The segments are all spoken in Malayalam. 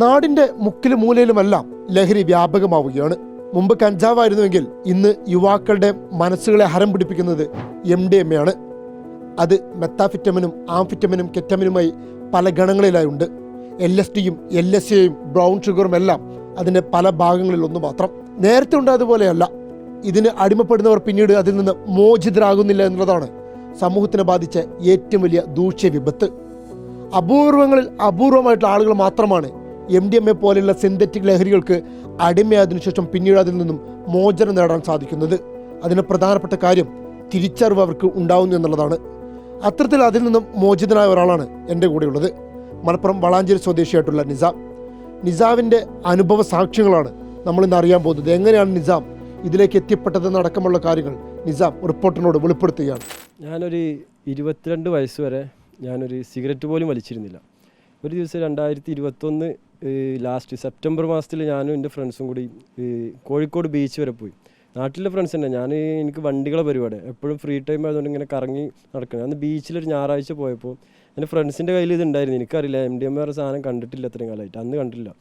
നാടിന്റെ മുക്കിലും മൂലയിലുമെല്ലാം ലഹരി വ്യാപകമാവുകയാണ്. മുമ്പ് കഞ്ചാവായിരുന്നുവെങ്കിൽ ഇന്ന് യുവാക്കളുടെ മനസ്സുകളെ ഹരം പിടിപ്പിക്കുന്നത് എം ഡി എം ആണ്. അത് മെത്താഫിറ്റമിനും ആംഫിറ്റമിനും കെറ്റമിനുമായി പല ഗണങ്ങളിലായുണ്ട്. എൽ എസ് ടിയും എൽ എസ് എയും ബ്രൗൺ ഷുഗറും എല്ലാം അതിന്റെ പല ഭാഗങ്ങളിൽ ഒന്ന് മാത്രം. നേരത്തെ ഉണ്ടായതുപോലെയല്ല ഇതിന് അടിമപ്പെടുന്നവർ പിന്നീട് അതിൽ നിന്ന് മോചിതരാകുന്നില്ല എന്നുള്ളതാണ് സമൂഹത്തിനെ ബാധിച്ച ഏറ്റവും വലിയ ദൂഷ്യ വിപത്ത് അപൂർവങ്ങളിൽ അപൂർവമായിട്ടുള്ള ആളുകൾ മാത്രമാണ് എം ഡി എം എ പോലെയുള്ള സിന്തറ്റിക് ലഹരികൾക്ക് അടിമയായതിനു ശേഷം പിന്നീട് അതിൽ നിന്നും മോചനം നേടാൻ സാധിക്കുന്നത്. അതിന് പ്രധാനപ്പെട്ട കാര്യം തിരിച്ചറിവ് അവർക്ക് ഉണ്ടാവുന്നു എന്നുള്ളതാണ്. അത്തരത്തിൽ അതിൽ നിന്നും മോചിതനായ ഒരാളാണ് എന്റെ കൂടെയുള്ളത്. മലപ്പുറം വളാഞ്ചേരി സ്വദേശിയായിട്ടുള്ള നിസാം. നിസാമിന്റെ അനുഭവ സാക്ഷ്യങ്ങളാണ് നമ്മളിന്ന് അറിയാൻ പോകുന്നത്. എങ്ങനെയാണ് നിസാം ഇതിലേക്ക് എത്തിപ്പെട്ടതെന്നടക്കമുള്ള കാര്യങ്ങൾ നിസാം റിപ്പോർട്ടറിനോട് വെളിപ്പെടുത്തുകയാണ്. ഞാനൊരു ഇരുപത്തിരണ്ട് വയസ്സ് വരെ ഞാനൊരു സിഗരറ്റ് പോലും വലിച്ചിരുന്നില്ല. ഒരു ദിവസം രണ്ടായിരത്തി ഇരുപത്തൊന്ന് ലാസ്റ്റ് സെപ്റ്റംബർ മാസത്തിൽ ഞാനും എന്റെ ഫ്രണ്ട്സും കൂടി കോഴിക്കോട് ബീച്ച് വരെ പോയി. നാട്ടിലെ ഫ്രണ്ട്സ് തന്നെ. ഞാൻ എനിക്ക് വണ്ടികളെ പരിപാടി. എപ്പോഴും ഫ്രീ ടൈം ആയതുകൊണ്ട് ഇങ്ങനെ കറങ്ങി നടക്കണം. അന്ന് ബീച്ചിലൊരു ഞായറാഴ്ച പോയപ്പോൾ എന്റെ ഫ്രണ്ട്സിന്റെ കയ്യിൽ ഇതുണ്ടായിരുന്നു എനിക്കറിയില്ല എം ഡി എം ആർ സാധനം കണ്ടിട്ടില്ല അത്രയും കാലമായിട്ട് അന്ന് കണ്ടില്ല.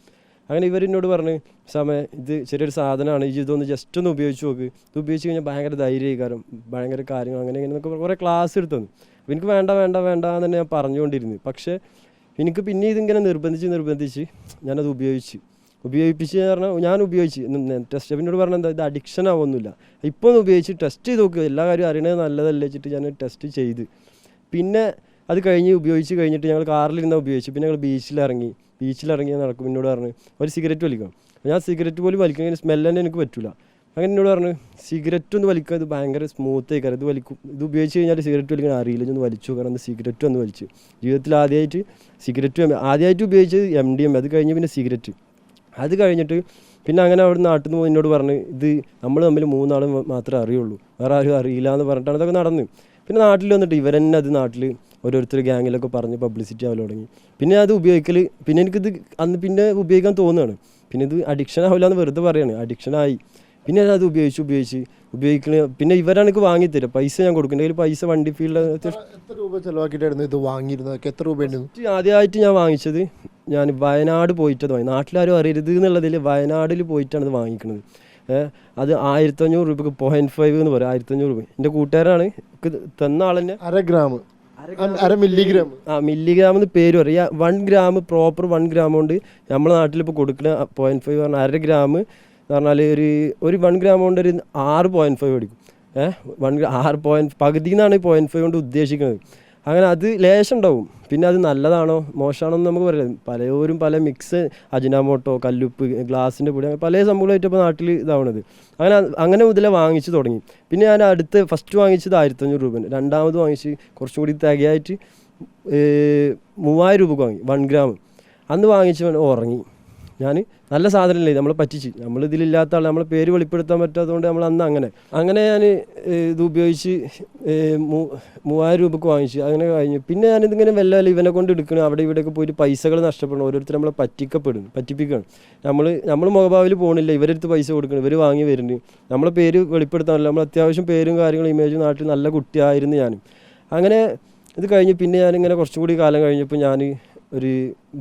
അങ്ങനെ ഇവരെന്നോട് പറഞ്ഞ് സമയം ഇത് ചെറിയൊരു സാധനമാണ്. ഈ ഇതൊന്ന് ജസ്റ്റ് ഒന്ന് ഉപയോഗിച്ച് നോക്ക്. ഇത് ഉപയോഗിച്ച് കഴിഞ്ഞാൽ ഭയങ്കര ധൈര്യകാരം ഭയങ്കര കാര്യങ്ങൾ അങ്ങനെ ഇങ്ങനെ കുറേ ക്ലാസ് എടുത്തു തന്നു. എനിക്ക് വേണ്ട വേണ്ട വേണ്ട എന്ന് തന്നെ ഞാൻ പറഞ്ഞുകൊണ്ടിരുന്നു. പക്ഷേ എനിക്ക് പിന്നെ ഇതിങ്ങനെ നിർബന്ധിച്ച് നിർബന്ധിച്ച് ഞാനത് ഉപയോഗിച്ച്. ഉപയോഗിപ്പിച്ച് പറഞ്ഞാൽ ഞാൻ ഉപയോഗിച്ച്. ടെസ്റ്റ് എന്നോട് പറഞ്ഞ എന്താ ഇത് അഡിക്ഷൻ ആവുമൊന്നുമില്ല ഇപ്പോൾ ഒന്ന് ഉപയോഗിച്ച് ടെസ്റ്റ് ചെയ്ത് നോക്കുക എല്ലാ കാര്യവും അറിയണത് നല്ലതല്ലേ വെച്ചിട്ട് ഞാൻ ടെസ്റ്റ് ചെയ്ത്. പിന്നെ അത് കഴിഞ്ഞ് ഉപയോഗിച്ച് കഴിഞ്ഞിട്ട് ഞങ്ങൾ കാറിലിരുന്ന ഉപയോഗിച്ച്. പിന്നെ ഞങ്ങൾ ബീച്ചിലിറങ്ങി ബീച്ചിലിറങ്ങി നടക്കും. എന്നോട് പറഞ്ഞ് ഒരു സിഗരറ്റ് വലിക്കണം. ഞാൻ സിഗരറ്റ് പോലും വലിക്കാൻ സ്മെല്ല് തന്നെ എനിക്ക് പറ്റില്ല അങ്ങനെ എന്നോട് പറഞ്ഞു സിഗരറ്റ് ഒന്ന് വലിക്കുക ഇത് ഭയങ്കര സ്മൂത്ത് ആയിക്കാരം. ഇത് വലിക്കും ഇത് ഉപയോഗിച്ച് കഴിഞ്ഞാൽ സിഗരറ്റ് വലിക്കാൻ അറിയില്ല. ഒന്ന് വലിച്ചു കാരണം സിഗരറ്റ് ഒന്ന് വലിച്ചു. ജീവിതത്തിൽ ആദ്യമായിട്ട് സിഗരറ്റ് ആദ്യമായിട്ട് ഉപയോഗിച്ചത് എം ഡി എം അത് കഴിഞ്ഞ് പിന്നെ സിഗരറ്റ്. അത് കഴിഞ്ഞിട്ട് പിന്നെ അങ്ങനെ അവിടെ നാട്ടിൽ നിന്ന് എന്നോട് പറഞ്ഞ് ഇത് നമ്മൾ തമ്മിൽ മൂന്നാളും മാത്രമേ അറിയുള്ളൂ. വേറെ ആരും അറിയില്ല എന്ന് പറഞ്ഞിട്ടാണ് അതൊക്കെ നടന്ന്. പിന്നെ നാട്ടിൽ വന്നിട്ട് ഇവരെന്നെ അത് നാട്ടിൽ ഓരോരുത്തർ ഗ്യാങ്ങിലൊക്കെ പറഞ്ഞ് പബ്ലിസിറ്റി ആവൽ തുടങ്ങി. പിന്നെ അത് ഉപയോഗിക്കൽ പിന്നെ എനിക്കിത് അന്ന് പിന്നെ ഉപയോഗിക്കാൻ തോന്നുകയാണ് പിന്നെ ഇത് അഡിക്ഷൻ ആവില്ല എന്ന് വെറുതെ പറയാണ്. അഡിക്ഷൻ ആയി. പിന്നെ ഞാൻ അത് ഉപയോഗിച്ച് ഉപയോഗിച്ച് ഉപയോഗിക്കണ പിന്നെ ഇവരാണ് വാങ്ങി തരാം പൈസ ഞാൻ കൊടുക്കും പൈസ വണ്ടി ഫീൽഡ് എത്ര രൂപ ചെലവാക്കിയിട്ടായിരുന്നു ഇത് വാങ്ങിയിരുന്നത്? എത്ര രൂപ ആദ്യമായിട്ട് ഞാൻ വാങ്ങിച്ചത് ഞാൻ വയനാട് പോയിട്ടത് വാങ്ങി നാട്ടിലാരും അറിയരുത് എന്നുള്ളതിൽ വയനാടിൽ പോയിട്ടാണ് ഇത് വാങ്ങിക്കുന്നത് അത് ആയിരത്തഞ്ഞൂറ് രൂപക്ക് പോയിന്റ് ഫൈവ് എന്ന് പറയും. ആയിരത്തഞ്ഞൂറ് രൂപ. എന്റെ കൂട്ടുകാരാണ് തന്ന ആൾ തന്നെ. അര ഗ്രാം. അര മില്ലിഗ്രാം. ആ മില്ലിഗ്രാം എന്ന് പേര് പറയും. One gram proper one gram കൊണ്ട് നമ്മുടെ നാട്ടിൽ ഇപ്പോൾ കൊടുക്കുന്ന പോയിന്റ് ഫൈവ് പറഞ്ഞാൽ അര ഗ്രാം എന്ന് പറഞ്ഞാൽ ഒരു ഒരു വൺ ഗ്രാം കൊണ്ട് ഒരു ആറ് പോയിന്റ് ഫൈവ് അടിക്കും. ഏഹ് വൺ ആറ് പോയിന്റ് പകുതി എന്നാണ് ഈ പോയിന്റ് ഫൈവ് കൊണ്ട് ഉദ്ദേശിക്കുന്നത്. അങ്ങനെ അത് ലേശം ഉണ്ടാവും. പിന്നെ അത് നല്ലതാണോ? മോശമാണോ എന്ന് നമുക്ക് പറയാം പലരും പല മിക്സ് അജിനാമോട്ടോ കല്ലുപ്പ് ഗ്ലാസിന്റെ പൊടി അങ്ങനെ പല സംഭവങ്ങളായിട്ട് ഇപ്പോൾ നാട്ടിൽ ഇതാവണത്. അങ്ങനെ അങ്ങനെ മുതലേ വാങ്ങിച്ചു തുടങ്ങി. പിന്നെ ഞാൻ അടുത്ത് ഫസ്റ്റ് വാങ്ങിച്ചത് ആയിരത്തഞ്ഞൂറ് രൂപ രണ്ടാമത് വാങ്ങിച്ച് കുറച്ചും കൂടി തികയായിട്ട് മൂവായിരം രൂപക്ക് വാങ്ങി. വൺ ഗ്രാം അന്ന് വാങ്ങിച്ച് ഉറങ്ങി. ഞാൻ നല്ല സാധനമല്ലേ നമ്മളെ പറ്റിച്ച്. നമ്മൾ ഇതിലില്ലാത്ത ആൾ നമ്മളെ പേര് വെളിപ്പെടുത്താൻ പറ്റാത്തതുകൊണ്ട് നമ്മൾ അന്ന് അങ്ങനെ. അങ്ങനെ ഞാൻ ഇത് ഉപയോഗിച്ച് മൂവായിരം രൂപക്ക് വാങ്ങിച്ച്. അങ്ങനെ കഴിഞ്ഞു. പിന്നെ ഞാനിതിങ്ങനെ വല്ല ഇവനെ കൊണ്ട് എടുക്കണം? അവിടെ ഇവിടെയൊക്കെ പോയിട്ട് പൈസകൾ നഷ്ടപ്പെടണം ഓരോരുത്തർ നമ്മളെ പറ്റിക്കപ്പെടും പറ്റിപ്പിക്കണം. നമ്മൾ നമ്മൾ മുഖഭാവിൽ പോകണില്ല ഇവരെടുത്ത് പൈസ കൊടുക്കണം ഇവർ വാങ്ങി വരുന്നുണ്ട് നമ്മളെ പേര് വെളിപ്പെടുത്താനല്ല. നമ്മൾ അത്യാവശ്യം പേരും കാര്യങ്ങളും ഇമേജും നാട്ടിൽ നല്ല കുട്ടിയായിരുന്നു ഞാനും. അങ്ങനെ ഇത് കഴിഞ്ഞ് പിന്നെ ഞാനിങ്ങനെ കുറച്ചും കൂടി കാലം കഴിഞ്ഞപ്പോൾ ഞാൻ ഒരു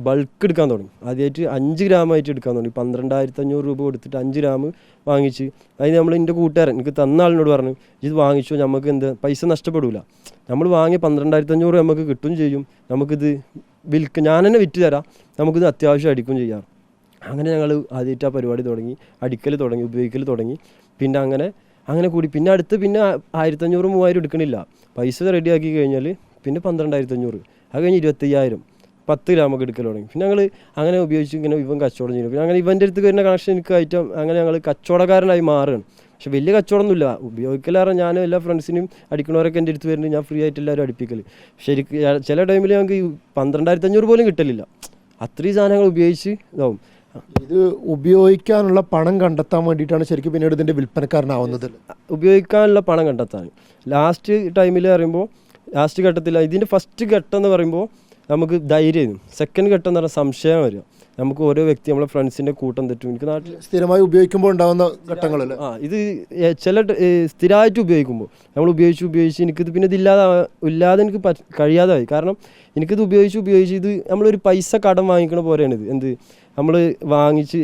ബൾക്ക് എടുക്കാൻ തുടങ്ങി. ആദ്യമായിട്ട് അഞ്ച് ഗ്രാമായിട്ട് എടുക്കാൻ തുടങ്ങി. പന്ത്രണ്ടായിരത്തി അഞ്ഞൂറ് രൂപ കൊടുത്തിട്ട് അഞ്ച് ഗ്രാം വാങ്ങിച്ച് അതിന് നമ്മൾ എന്റെ കൂട്ടുകാരൻ എനിക്ക് തന്ന ആളിനോട് പറഞ്ഞു ഇത് വാങ്ങിച്ചു നമുക്ക് എന്ത് പൈസ നഷ്ടപ്പെടില്ല നമ്മൾ വാങ്ങിയ പന്ത്രണ്ടായിരത്തി അഞ്ഞൂറ് നമുക്ക് കിട്ടും ചെയ്യും. നമുക്കിത് വിൽക്ക് ഞാൻ തന്നെ വിറ്റ് തരാം. നമുക്കിത് അത്യാവശ്യം അടിക്കും ചെയ്യാം. അങ്ങനെ ഞങ്ങൾ ആദ്യമായിട്ട് ആ പരിപാടി തുടങ്ങി. അടിക്കൽ തുടങ്ങി ഉപയോഗിക്കൽ തുടങ്ങി. പിന്നെ അങ്ങനെ അങ്ങനെ കൂടി. പിന്നെ അടുത്ത് പിന്നെ ആയിരത്തഞ്ഞൂറ് മൂവായിരം എടുക്കണില്ല. പൈസ റെഡിയാക്കി കഴിഞ്ഞാൽ പിന്നെ പന്ത്രണ്ടായിരത്തി അഞ്ഞൂറ് അത് കഴിഞ്ഞ് ഇരുപത്തയ്യായിരം. പത്ത് ഗ്രാമൊക്കെ എടുക്കൽ തുടങ്ങി. പിന്നെ ഞങ്ങൾ അങ്ങനെ ഉപയോഗിച്ച് ഇങ്ങനെ ഇവൻ കച്ചവടം ചെയ്യുന്നു പിന്നെ അങ്ങനെ ഇവന്റെ അടുത്ത് വരുന്ന കണക്ഷൻ എനിക്ക് ഐറ്റം അങ്ങനെ ഞങ്ങൾ കച്ചവടക്കാരനായി മാറുകയാണ്. പക്ഷെ വലിയ കച്ചവടമൊന്നുമില്ല. ഉപയോഗിക്കലാറ് ഞാൻ എല്ലാ ഫ്രണ്ട്സിനും അടിക്കണവരൊക്കെ എന്റെ അടുത്ത് വരുന്നുണ്ട്. ഞാൻ ഫ്രീ ആയിട്ട് എല്ലാവരും അടിപ്പിക്കൽ ശരിക്ക് ചില ടൈമിൽ ഞങ്ങൾക്ക് ഈ പന്ത്രണ്ടായിരത്തി അഞ്ഞൂറ് പോലും കിട്ടലില്ല. അത്രയും സാധനങ്ങൾ ഉപയോഗിച്ച് ഇതാവും. ഇത് ഉപയോഗിക്കാനുള്ള പണം കണ്ടെത്താൻ വേണ്ടിയിട്ടാണ് ശരിക്കും പിന്നീട് ഇതിന്റെ വിൽപ്പനക്കാരനാവുന്നത്. ഉപയോഗിക്കാനുള്ള പണം കണ്ടെത്താൻ. ലാസ്റ്റ് ടൈമിൽ പറയുമ്പോൾ ലാസ്റ്റ് ഘട്ടത്തിൽ ഇതിന്റെ ഫസ്റ്റ് ഘട്ടം എന്ന് പറയുമ്പോൾ നമുക്ക് ധൈര്യം. സെക്കൻഡ് ഘട്ടം എന്ന് പറഞ്ഞാൽ സംശയം വരിക. നമുക്ക് ഓരോ വ്യക്തി നമ്മളെ ഫ്രണ്ട്സിന്റെ കൂട്ടം തെറ്റും. എനിക്ക് നാട്ടിൽ സ്ഥിരമായി ഉപയോഗിക്കുമ്പോൾ ഉണ്ടാകുന്ന ഘട്ടങ്ങളല്ലേ ആ ഇത് ചില സ്ഥിരമായിട്ട് ഉപയോഗിക്കുമ്പോൾ. നമ്മൾ ഉപയോഗിച്ച് ഉപയോഗിച്ച് എനിക്കിത് പിന്നെ ഇതില്ലാതെ ഇല്ലാതെ എനിക്ക് കഴിയാതായി. കാരണം എനിക്കിത് ഉപയോഗിച്ച് ഉപയോഗിച്ച് ഇത് നമ്മളൊരു പൈസ കടം വാങ്ങിക്കണ പോലെയാണ് ഇത് എന്ത്? നമ്മൾ വാങ്ങിച്ച്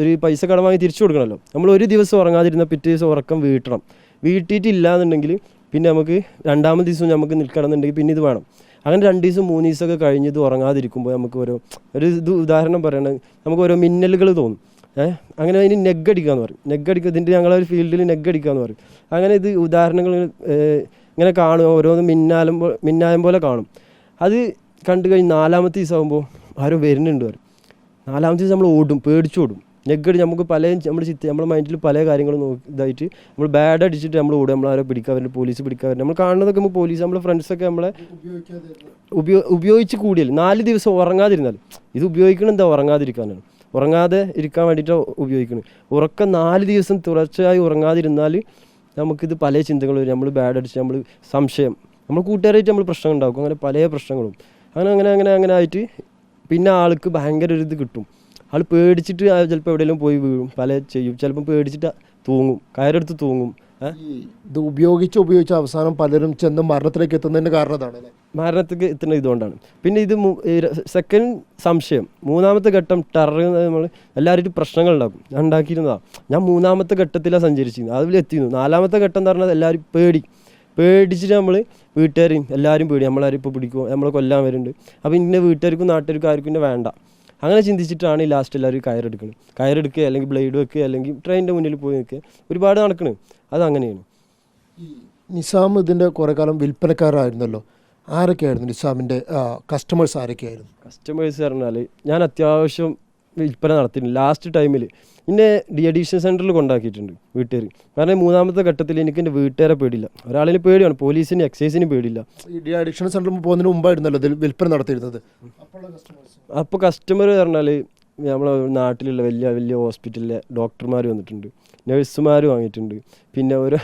ഒരു പൈസ കടം വാങ്ങി തിരിച്ചു കൊടുക്കണമല്ലോ നമ്മൾ ഒരു ദിവസം ഉറങ്ങാതിരുന്ന പിറ്റേ ദിവസം ഉറക്കം വീട്ടണം. വീട്ടിയിട്ടില്ല എന്നുണ്ടെങ്കിൽ പിന്നെ നമുക്ക് രണ്ടാമത്തെ ദിവസം നമുക്ക് നിൽക്കണം എന്നുണ്ടെങ്കിൽ പിന്നെ ഇത് വേണം. അങ്ങനെ രണ്ട് ദിവസം മൂന്ന് ദിവസമൊക്കെ കഴിഞ്ഞ് ഇത് ഉറങ്ങാതിരിക്കുമ്പോൾ നമുക്ക് ഓരോ ഒരു ഇത് ഉദാഹരണം പറയണത് നമുക്ക് ഓരോ മിന്നലുകൾ തോന്നും. ഏഹ് അങ്ങനെ അതിന് നെഗ് അടിക്കാന്ന് പറയും. നെഗ് അടിക്കുക ഇതിന്റെ ഞങ്ങളെ ഒരു ഫീൽഡിൽ നെഗ് അടിക്കാന്ന് പറയും. അങ്ങനെ ഇത് ഉദാഹരണങ്ങൾ ഇങ്ങനെ കാണും. ഓരോന്ന് മിന്നാലും മിന്നായം പോലെ കാണും. അത് കണ്ടു കഴിഞ്ഞ് നാലാമത്തെ ദിവസമാകുമ്പോൾ ആരോ വരുന്നുണ്ട് പറയും. നാലാമത്തെ ദിവസം നമ്മൾ ഓടും. പേടിച്ചോടും നെഗടി നമുക്ക് പല നമ്മുടെ ചിത്ത നമ്മുടെ മൈൻഡിൽ പല കാര്യങ്ങളും നോക്കി ഇതായിട്ട് നമ്മൾ ബാഡ് അടിച്ചിട്ട് നമ്മൾ ഓടും. നമ്മൾ പിടിക്കാൻ വരുന്നത് പോലീസ് പിടിക്കാൻ വരുന്നത് നമ്മൾ കാണുന്നതൊക്കെ നമ്മൾ പോലീസ് നമ്മളെ ഫ്രണ്ട്സൊക്കെ നമ്മളെ ഉപയോ ഉപയോഗിച്ച് കൂടിയല്ല. നാല് ദിവസം ഉറങ്ങാതിരുന്നാൽ. ഇത് ഉപയോഗിക്കണം എന്താ? ഉറങ്ങാതിരിക്കാനാണ്. ഉറങ്ങാതെ ഇരിക്കാൻ വേണ്ടിയിട്ടാണ് ഉപയോഗിക്കുന്നത് ഉറക്കം നാല് ദിവസം തുടർച്ചയായി ഉറങ്ങാതിരുന്നാൽ നമുക്കിത് പല ചിന്തകൾ വരും. നമ്മൾ ബാഡ് അടിച്ച് നമ്മൾ സംശയം. നമ്മൾ കൂട്ടുകാരായിട്ട് നമ്മൾ പ്രശ്നം ഉണ്ടാക്കും. അങ്ങനെ പല പ്രശ്നങ്ങളും. അങ്ങനെ അങ്ങനെ അങ്ങനെ അങ്ങനെ ആയിട്ട് പിന്നെ ആൾക്ക് ഭയങ്കര ഒരു ഇത് കിട്ടും. ആൾ പേടിച്ചിട്ട് ചിലപ്പോൾ എവിടെയെങ്കിലും പോയി വീഴും. പല ചെയ്യും. ചിലപ്പം പേടിച്ചിട്ട് തൂങ്ങും. കയറെടുത്ത് തൂങ്ങും. ഇത് ഉപയോഗിച്ച് ഉപയോഗിച്ച് അവസാനം പലരും ചെന്ന് മരണത്തിലേക്ക് എത്തുന്നതിന് കാരണതാണ് മരണത്തിലേക്ക് എത്തുന്ന ഇതുകൊണ്ടാണ്. പിന്നെ ഇത് സെക്കൻഡ് സംശയം. മൂന്നാമത്തെ ഘട്ടം ടെറർ നമ്മൾ എല്ലാവരും പ്രശ്നങ്ങൾ ഉണ്ടാക്കും. ഞാൻ ഉണ്ടാക്കിയിരുന്നതാണ് ഞാൻ മൂന്നാമത്തെ ഘട്ടത്തിലാണ് സഞ്ചരിച്ചിരുന്നത്. അതിൽ എത്തിയിരുന്നു. നാലാമത്തെ ഘട്ടം എന്ന് പറഞ്ഞാൽ എല്ലാവരും പേടി. പേടിച്ചിട്ട് നമ്മൾ വീട്ടുകാരെയും എല്ലാവരും പേടി. നമ്മളാരും ഇപ്പോൾ പിടിക്കുമോ നമ്മളെ കൊല്ലാൻ വരുന്നുണ്ട്. അപ്പോൾ ഇന്ന വീട്ടുകാർക്കും നാട്ടുകാർക്കും ആർക്കും ഇന്നെ വേണ്ട. അങ്ങനെ ചിന്തിച്ചിട്ടാണ് ഈ ലാസ്റ്റ് എല്ലാവരും കയറെടുക്കുന്നത് കയറെടുക്കുക അല്ലെങ്കിൽ ബ്ലേഡ് വെക്കുക അല്ലെങ്കിൽ ട്രെയിനിന്റെ മുന്നിൽ പോയി നിൽക്കുക. ഒരുപാട് നടക്കണ്. അത് അങ്ങനെയാണ്. നിസാം ഇതിന്റെ കുറേ കാലം വിൽപ്പനക്കാരായിരുന്നല്ലോ. ആരൊക്കെയായിരുന്നു നിസാമിന്റെ കസ്റ്റമേഴ്സ് ആരൊക്കെയായിരുന്നു? കസ്റ്റമേഴ്സ് പറഞ്ഞാൽ ഞാൻ അത്യാവശ്യം വിൽപ്പന നടത്തിയിട്ടുണ്ട്. ലാസ്റ്റ് ടൈമിൽ എന്നെ ഡി അഡീഷൻ സെന്ററിൽ കൊണ്ടാക്കിയിട്ടുണ്ട് വീട്ടുകാർ കാരണം മൂന്നാമത്തെ ഘട്ടത്തിൽ എനിക്ക് എന്റെ വീട്ടുകാരെ പേടിയില്ല. ഒരാളിന് പേടിയാണ്. പോലീസിന് എക്സൈസിന് പേടിയില്ല. ഈ ഡി അഡിക്ഷൻ സെന്ററിൽ പോകുന്നതിന് മുമ്പായിരുന്നല്ലോ ഇതിൽ വിൽപ്പന നടത്തിയിരുന്നത്? അപ്പോൾ കസ്റ്റമർ പറഞ്ഞാൽ നമ്മളെ നാട്ടിലുള്ള വലിയ വലിയ ഹോസ്പിറ്റലിലെ ഡോക്ടർമാർ വന്നിട്ടുണ്ട്. നഴ്സുമാർ വാങ്ങിയിട്ടുണ്ട്. പിന്നെ ഒരു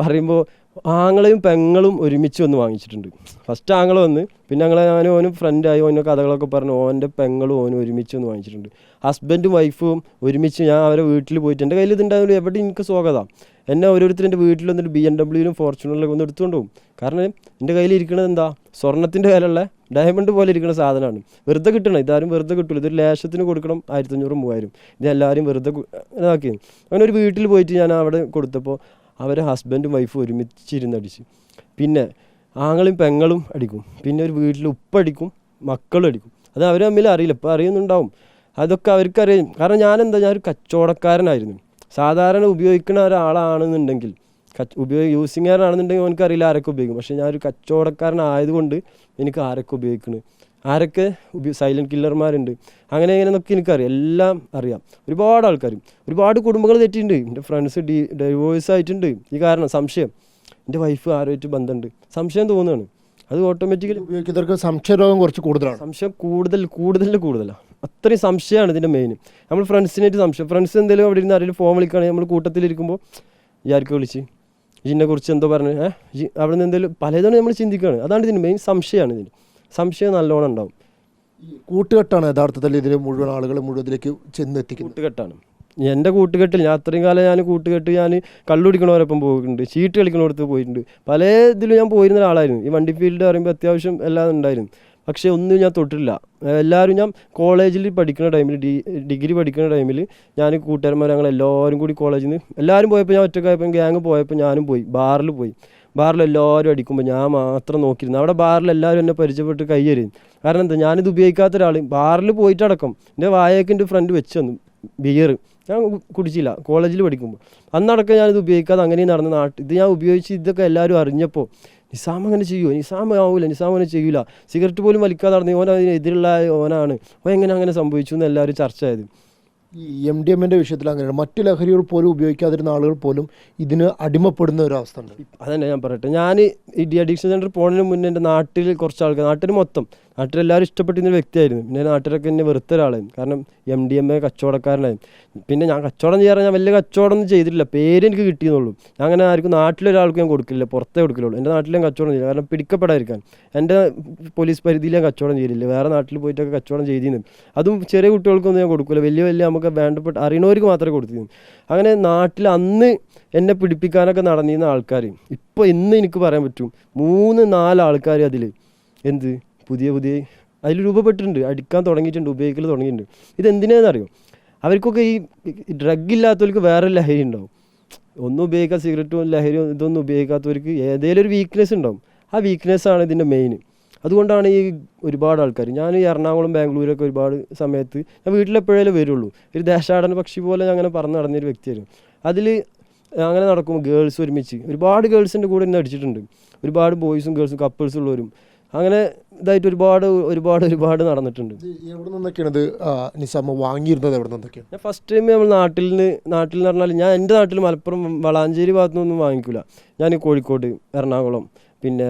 പറയുമ്പോൾ ആങ്ങളെയും പെങ്ങളും ഒരുമിച്ച് വന്ന് വാങ്ങിച്ചിട്ടുണ്ട്. ഫസ്റ്റ് ആങ്ങളെ വന്ന് പിന്നെ ഞങ്ങളെ ഞാനും ഓനും ഫ്രണ്ടായി ഓനോ കഥകളൊക്കെ പറഞ്ഞു ഓന്റെ പെങ്ങളും ഓനും ഒരുമിച്ച് വന്ന് വാങ്ങിച്ചിട്ടുണ്ട്. ഹസ്ബൻഡും വൈഫും ഒരുമിച്ച് ഞാൻ അവരെ വീട്ടിൽ പോയിട്ട് എന്റെ കയ്യിൽ ഇതുണ്ടായിരുന്നു എവിടെ എനിക്ക് സ്വാഗതം. എന്നെ ഓരോരുത്തർ എന്റെ വീട്ടിൽ വന്നിട്ട് ബി എം ഡബ്ല്യൂലും ഫോർച്യൂണറിലൊക്കെ ഒന്ന് എടുത്തുകൊണ്ട് പോകും. കാരണം എന്റെ കയ്യിൽ ഇരിക്കുന്നത് എന്താ? സ്വർണത്തിന്റെ വിലയുള്ള ഡയമണ്ട് പോലെ ഇരിക്കുന്ന സാധനമാണ്. വെറുതെ കിട്ടണം. ഇതാരും വെറുതെ കിട്ടില്ല ഇതൊരു ലേശത്തിന് കൊടുക്കണം ആയിരത്തഞ്ഞൂറ് മൂവായിരം. ഇത് എല്ലാവരും വെറുതെ ഇതാക്കി. അങ്ങനെ ഒരു വീട്ടിൽ പോയിട്ട് ഞാൻ അവിടെ കൊടുത്തപ്പോൾ അവരെ ഹസ്ബൻഡും വൈഫും ഒരുമിച്ചിരുന്ന് അടിച്ച്. പിന്നെ ആങ്ങളും പെങ്ങളും അടിക്കും. പിന്നെ ഒരു വീട്ടിൽ ഉപ്പടിക്കും മക്കളും അടിക്കും. അത് അവർ തമ്മിൽ അറിയില്ല. ഇപ്പം അറിയുന്നുണ്ടാവും. അതൊക്കെ അവർക്കറിയാം. കാരണം ഞാനെന്താ? ഞാനൊരു കച്ചവടക്കാരനായിരുന്നു. സാധാരണ ഉപയോഗിക്കുന്ന ഒരാളാണെന്നുണ്ടെങ്കിൽ ഉപയോഗ യൂസിങ്ങാരനാണെന്നുണ്ടെങ്കിൽ എനിക്കറിയില്ല ആരൊക്കെ ഉപയോഗിക്കും. പക്ഷേ ഞാൻ ഞാനൊരു കച്ചവടക്കാരനായതുകൊണ്ട് എനിക്ക് ആരൊക്കെ ഉപയോഗിക്കുന്നത് ആരൊക്കെ സൈലന്റ് സൈലന്റ് കില്ലർമാരുണ്ട് അങ്ങനെ എങ്ങനെയെന്നൊക്കെ എനിക്കറിയാം. എല്ലാം അറിയാം. ഒരുപാട് ആൾക്കാർ. ഒരുപാട് കുടുംബങ്ങൾ തെറ്റിയിട്ടുണ്ട്. എന്റെ ഫ്രണ്ട്സ് ഡി ഡൈവോഴ്സ് ആയിട്ടുണ്ട്. ഈ കാരണം സംശയം. എന്റെ വൈഫ് ആരുമായിട്ട് ബന്ധമുണ്ട്. സംശയം തോന്നുകയാണ് അത് ഓട്ടോമാറ്റിക്കലി ഉപയോഗിക്കുന്നവർക്ക് സംശയരോഗം കുറച്ച് കൂടുതലാണ്. സംശയം കൂടുതൽ കൂടുതൽ കൂടുതലാണ് അത്രയും സംശയമാണ് ഇതിന്റെ മെയിൻ നമ്മൾ ഫ്രണ്ട്സിനായിട്ട് സംശയം. ഫ്രണ്ട്സ് എന്തെങ്കിലും അവിടെ ഇരുന്ന് ആരെങ്കിലും ഫോൺ വിളിക്കുകയാണെങ്കിൽ നമ്മൾ കൂട്ടത്തിലിരിക്കുമ്പോൾ ഇയാൾക്ക് വിളിച്ച്? ഇതിനെ കുറിച്ച് എന്തോ പറഞ്ഞു. ഏഹ് ജി അവിടെ നിന്ന് എന്തെങ്കിലും പലതാണ് നമ്മൾ ചിന്തിക്കുകയാണ്. അതാണ് ഇതിന് മെയിൻ സംശയമാണ് ഇതിന്. സംശയം നല്ലോണം ഉണ്ടാവും. കൂട്ടുകെട്ടാണ് യഥാർത്ഥത്തിൽ ഇതിന് മുഴുവൻ ആളുകൾ മുഴുവനിലേക്ക് ചെന്ന് എത്തിക്കുന്നത് കൂട്ടുകെട്ടാണ്. എന്റെ കൂട്ടുകെട്ടിൽ ഞാൻ അത്രയും കാലം ഞാൻ കൂട്ടുകെട്ട് ഞാൻ കള്ളുടിക്കണവരൊപ്പം പോയിട്ടുണ്ട്. ചീട്ട് കളിക്കണവരത്ത് പോയിട്ടുണ്ട്. പല ഇതിലും ഞാൻ പോയിരുന്ന ഒരാളായിരുന്നു. ഈ വണ്ടി ഫീൽഡ് പറയുമ്പോൾ അത്യാവശ്യം എല്ലാം ഉണ്ടായിരുന്നു. പക്ഷേ ഒന്നും ഞാൻ തൊട്ടില്ല എല്ലാവരും ഞാൻ കോളേജിൽ പഠിക്കുന്ന ടൈമിൽ ഡിഗ്രി പഠിക്കുന്ന ടൈമിൽ ഞാൻ കൂട്ടുകാരന്മാർ ഞങ്ങൾ എല്ലാവരും കൂടി കോളേജിൽ നിന്ന് എല്ലാവരും പോയപ്പോൾ ഞാൻ ഒറ്റക്കായപ്പോൾ ഗ്യാങ് പോയപ്പോൾ ഞാനും പോയി. ബാറിൽ പോയി. ബാറിൽ എല്ലാവരും അടിക്കുമ്പോൾ ഞാൻ മാത്രം നോക്കിയിരുന്നു. അവിടെ ബാറിൽ എല്ലാവരും എന്നെ പരിചയപ്പെട്ട് കയ്യരും കാരണം എന്താ? ഞാനിത് ഉപയോഗിക്കാത്ത ഒരാൾ ബാറിൽ പോയിട്ടടക്കം എന്റെ വായക്ക് എന്റെ ഫ്രണ്ട് വെച്ച് തന്നു. ബിയർ ഞാൻ കുടിച്ചില്ല. കോളേജിൽ പഠിക്കുമ്പോൾ അന്നടക്കം ഞാനിത് ഉപയോഗിക്കാതെ അങ്ങനെ നടന്ന നാട്ടിൽ ഇത് ഞാൻ ഉപയോഗിച്ച് ഇതൊക്കെ എല്ലാവരും അറിഞ്ഞപ്പോൾ നിസാം അങ്ങനെ ചെയ്യുമോ നിസാം ആവില്ല നിസാം അങ്ങനെ ചെയ്യൂല. സിഗരറ്റ് പോലും വലിക്കാതെ നടന്നു ഓൻ അതിനെതിരുള്ള ഓനാണ്. ഓൻ എങ്ങനെ അങ്ങനെ സംഭവിച്ചു എന്ന് എല്ലാവരും ചർച്ച ആയത്. ഈ എം ഡി എമ്മിന്റെ വിഷയത്തിൽ അങ്ങനെയാണ് മറ്റു ലഹരികൾ പോലും ഉപയോഗിക്കാതിരുന്ന ആളുകൾ പോലും ഇതിന് അടിമപ്പെടുന്ന ഒരു അവസ്ഥ ഉണ്ട്. അതന്നെ ഞാൻ പറയട്ടെ. ഞാൻ ഈ ഡി അഡിക്ഷൻ സെന്റർ പോകുന്നതിന് മുന്നേ എന്റെ നാട്ടിൽ കുറച്ച് ആൾക്കാർ നാട്ടിൽ മൊത്തം നാട്ടിലെല്ലാവരും ഇഷ്ടപ്പെട്ടിരുന്ന ഒരു വ്യക്തിയായിരുന്നു. പിന്നെ നാട്ടിലൊക്കെ എന്നെ വെറുത്ത ഒരാളായിരുന്നു. കാരണം എം ഡി എം എ കച്ചവടക്കാരനായിരുന്നു. പിന്നെ ഞാൻ കച്ചവടം ചെയ്യാറ് ഞാൻ വലിയ കച്ചവടം ഒന്നും ചെയ്തിട്ടില്ല. പേര് എനിക്ക് കിട്ടിയെന്നുള്ളൂ. ഞാൻ അങ്ങനെ ആർക്കും നാട്ടിലൊരാൾക്കും ഞാൻ കൊടുക്കില്ല. പുറത്തേ കൊടുക്കില്ലുള്ളൂ. എന്റെ നാട്ടിലും കച്ചവടം ചെയ്യില്ല കാരണം പിടിക്കപ്പെടാതിരിക്കാൻ. എന്റെ പോലീസ് പരിധിയിൽ ഞാൻ കച്ചവടം ചെയ്തില്ല. വേറെ നാട്ടിൽ പോയിട്ടൊക്കെ കച്ചവടം ചെയ്തിരുന്നു. അതും ചെറിയ കുട്ടികൾക്കൊന്നും ഞാൻ കൊടുക്കില്ല വലിയ വലിയ നമുക്ക് വേണ്ടപ്പെട്ട അറിയണവർക്ക് മാത്രമേ കൊടുത്തിരുന്നു. അങ്ങനെ നാട്ടിൽ അന്ന് എന്നെ പിടിപ്പിക്കാനൊക്കെ നടന്നിരുന്ന ആൾക്കാർ ഇപ്പോൾ ഇന്ന് എനിക്ക് പറയാൻ പറ്റും. മൂന്ന് നാല് ആൾക്കാർ അതിൽ എന്ത്? പുതിയ പുതിയ അതിൽ രൂപപ്പെട്ടിട്ടുണ്ട്. അടിക്കാൻ തുടങ്ങിയിട്ടുണ്ട് ഉപയോഗിക്കൽ തുടങ്ങിയിട്ടുണ്ട്. ഇതെന്തിനാണെന്നറിയോ അവർക്കൊക്കെ ഈ ഡ്രഗ് ഇല്ലാത്തവർക്ക് വേറെ ലഹരി ഉണ്ടാവും. ഒന്നും ഉപയോഗിക്കാൻ സിഗരറ്റും ലഹരിയോ ഇതൊന്നും ഉപയോഗിക്കാത്തവർക്ക് ഏതെങ്കിലും ഒരു വീക്ക്നെസ് ഉണ്ടാവും. ആ വീക്ക്നെസ് ആണ് ഇതിന്റെ മെയിൻ അതുകൊണ്ടാണ് ഈ ഒരുപാട് ആൾക്കാർ ഞാൻ ഈ എറണാകുളം ബാംഗ്ലൂരൊക്കെ ഒരുപാട് സമയത്ത് ഞാൻ വീട്ടിലെപ്പോഴേ വരുള്ളൂ. ഒരു ദേശാടന പക്ഷി പോലെ ഞാൻ അങ്ങനെ പറഞ്ഞു നടന്നൊരു വ്യക്തിയായിരുന്നു. അതിൽ അങ്ങനെ നടക്കും ഗേൾസ് ഒരുമിച്ച് ഒരുപാട് ഗേൾസിന്റെ കൂടെ ഇന്ന് അടിച്ചിട്ടുണ്ട്. ഒരുപാട് ബോയ്സും ഗേൾസും കപ്പിൾസ് ഉള്ളവരും. അങ്ങനെ ഇതായിട്ട് ഒരുപാട് ഒരുപാട് ഒരുപാട് നടന്നിട്ടുണ്ട്. എവിടെ നിന്നൊക്കെയാണ് ഇത് ആ, നിസാമ വാങ്ങിയിരുന്നത് എവിടെ നിന്നൊക്കെയാണ്? ഞാൻ ഫസ്റ്റ് ടൈം നമ്മൾ നാട്ടിൽ നിന്ന് നാട്ടിൽ നിന്ന് പറഞ്ഞാൽ ഞാൻ എന്റെ നാട്ടിൽ മലപ്പുറം വളാഞ്ചേരി ഭാഗത്തു നിന്നൊന്നും വാങ്ങിക്കില്ല ഞാൻ കോഴിക്കോട് എറണാകുളം പിന്നെ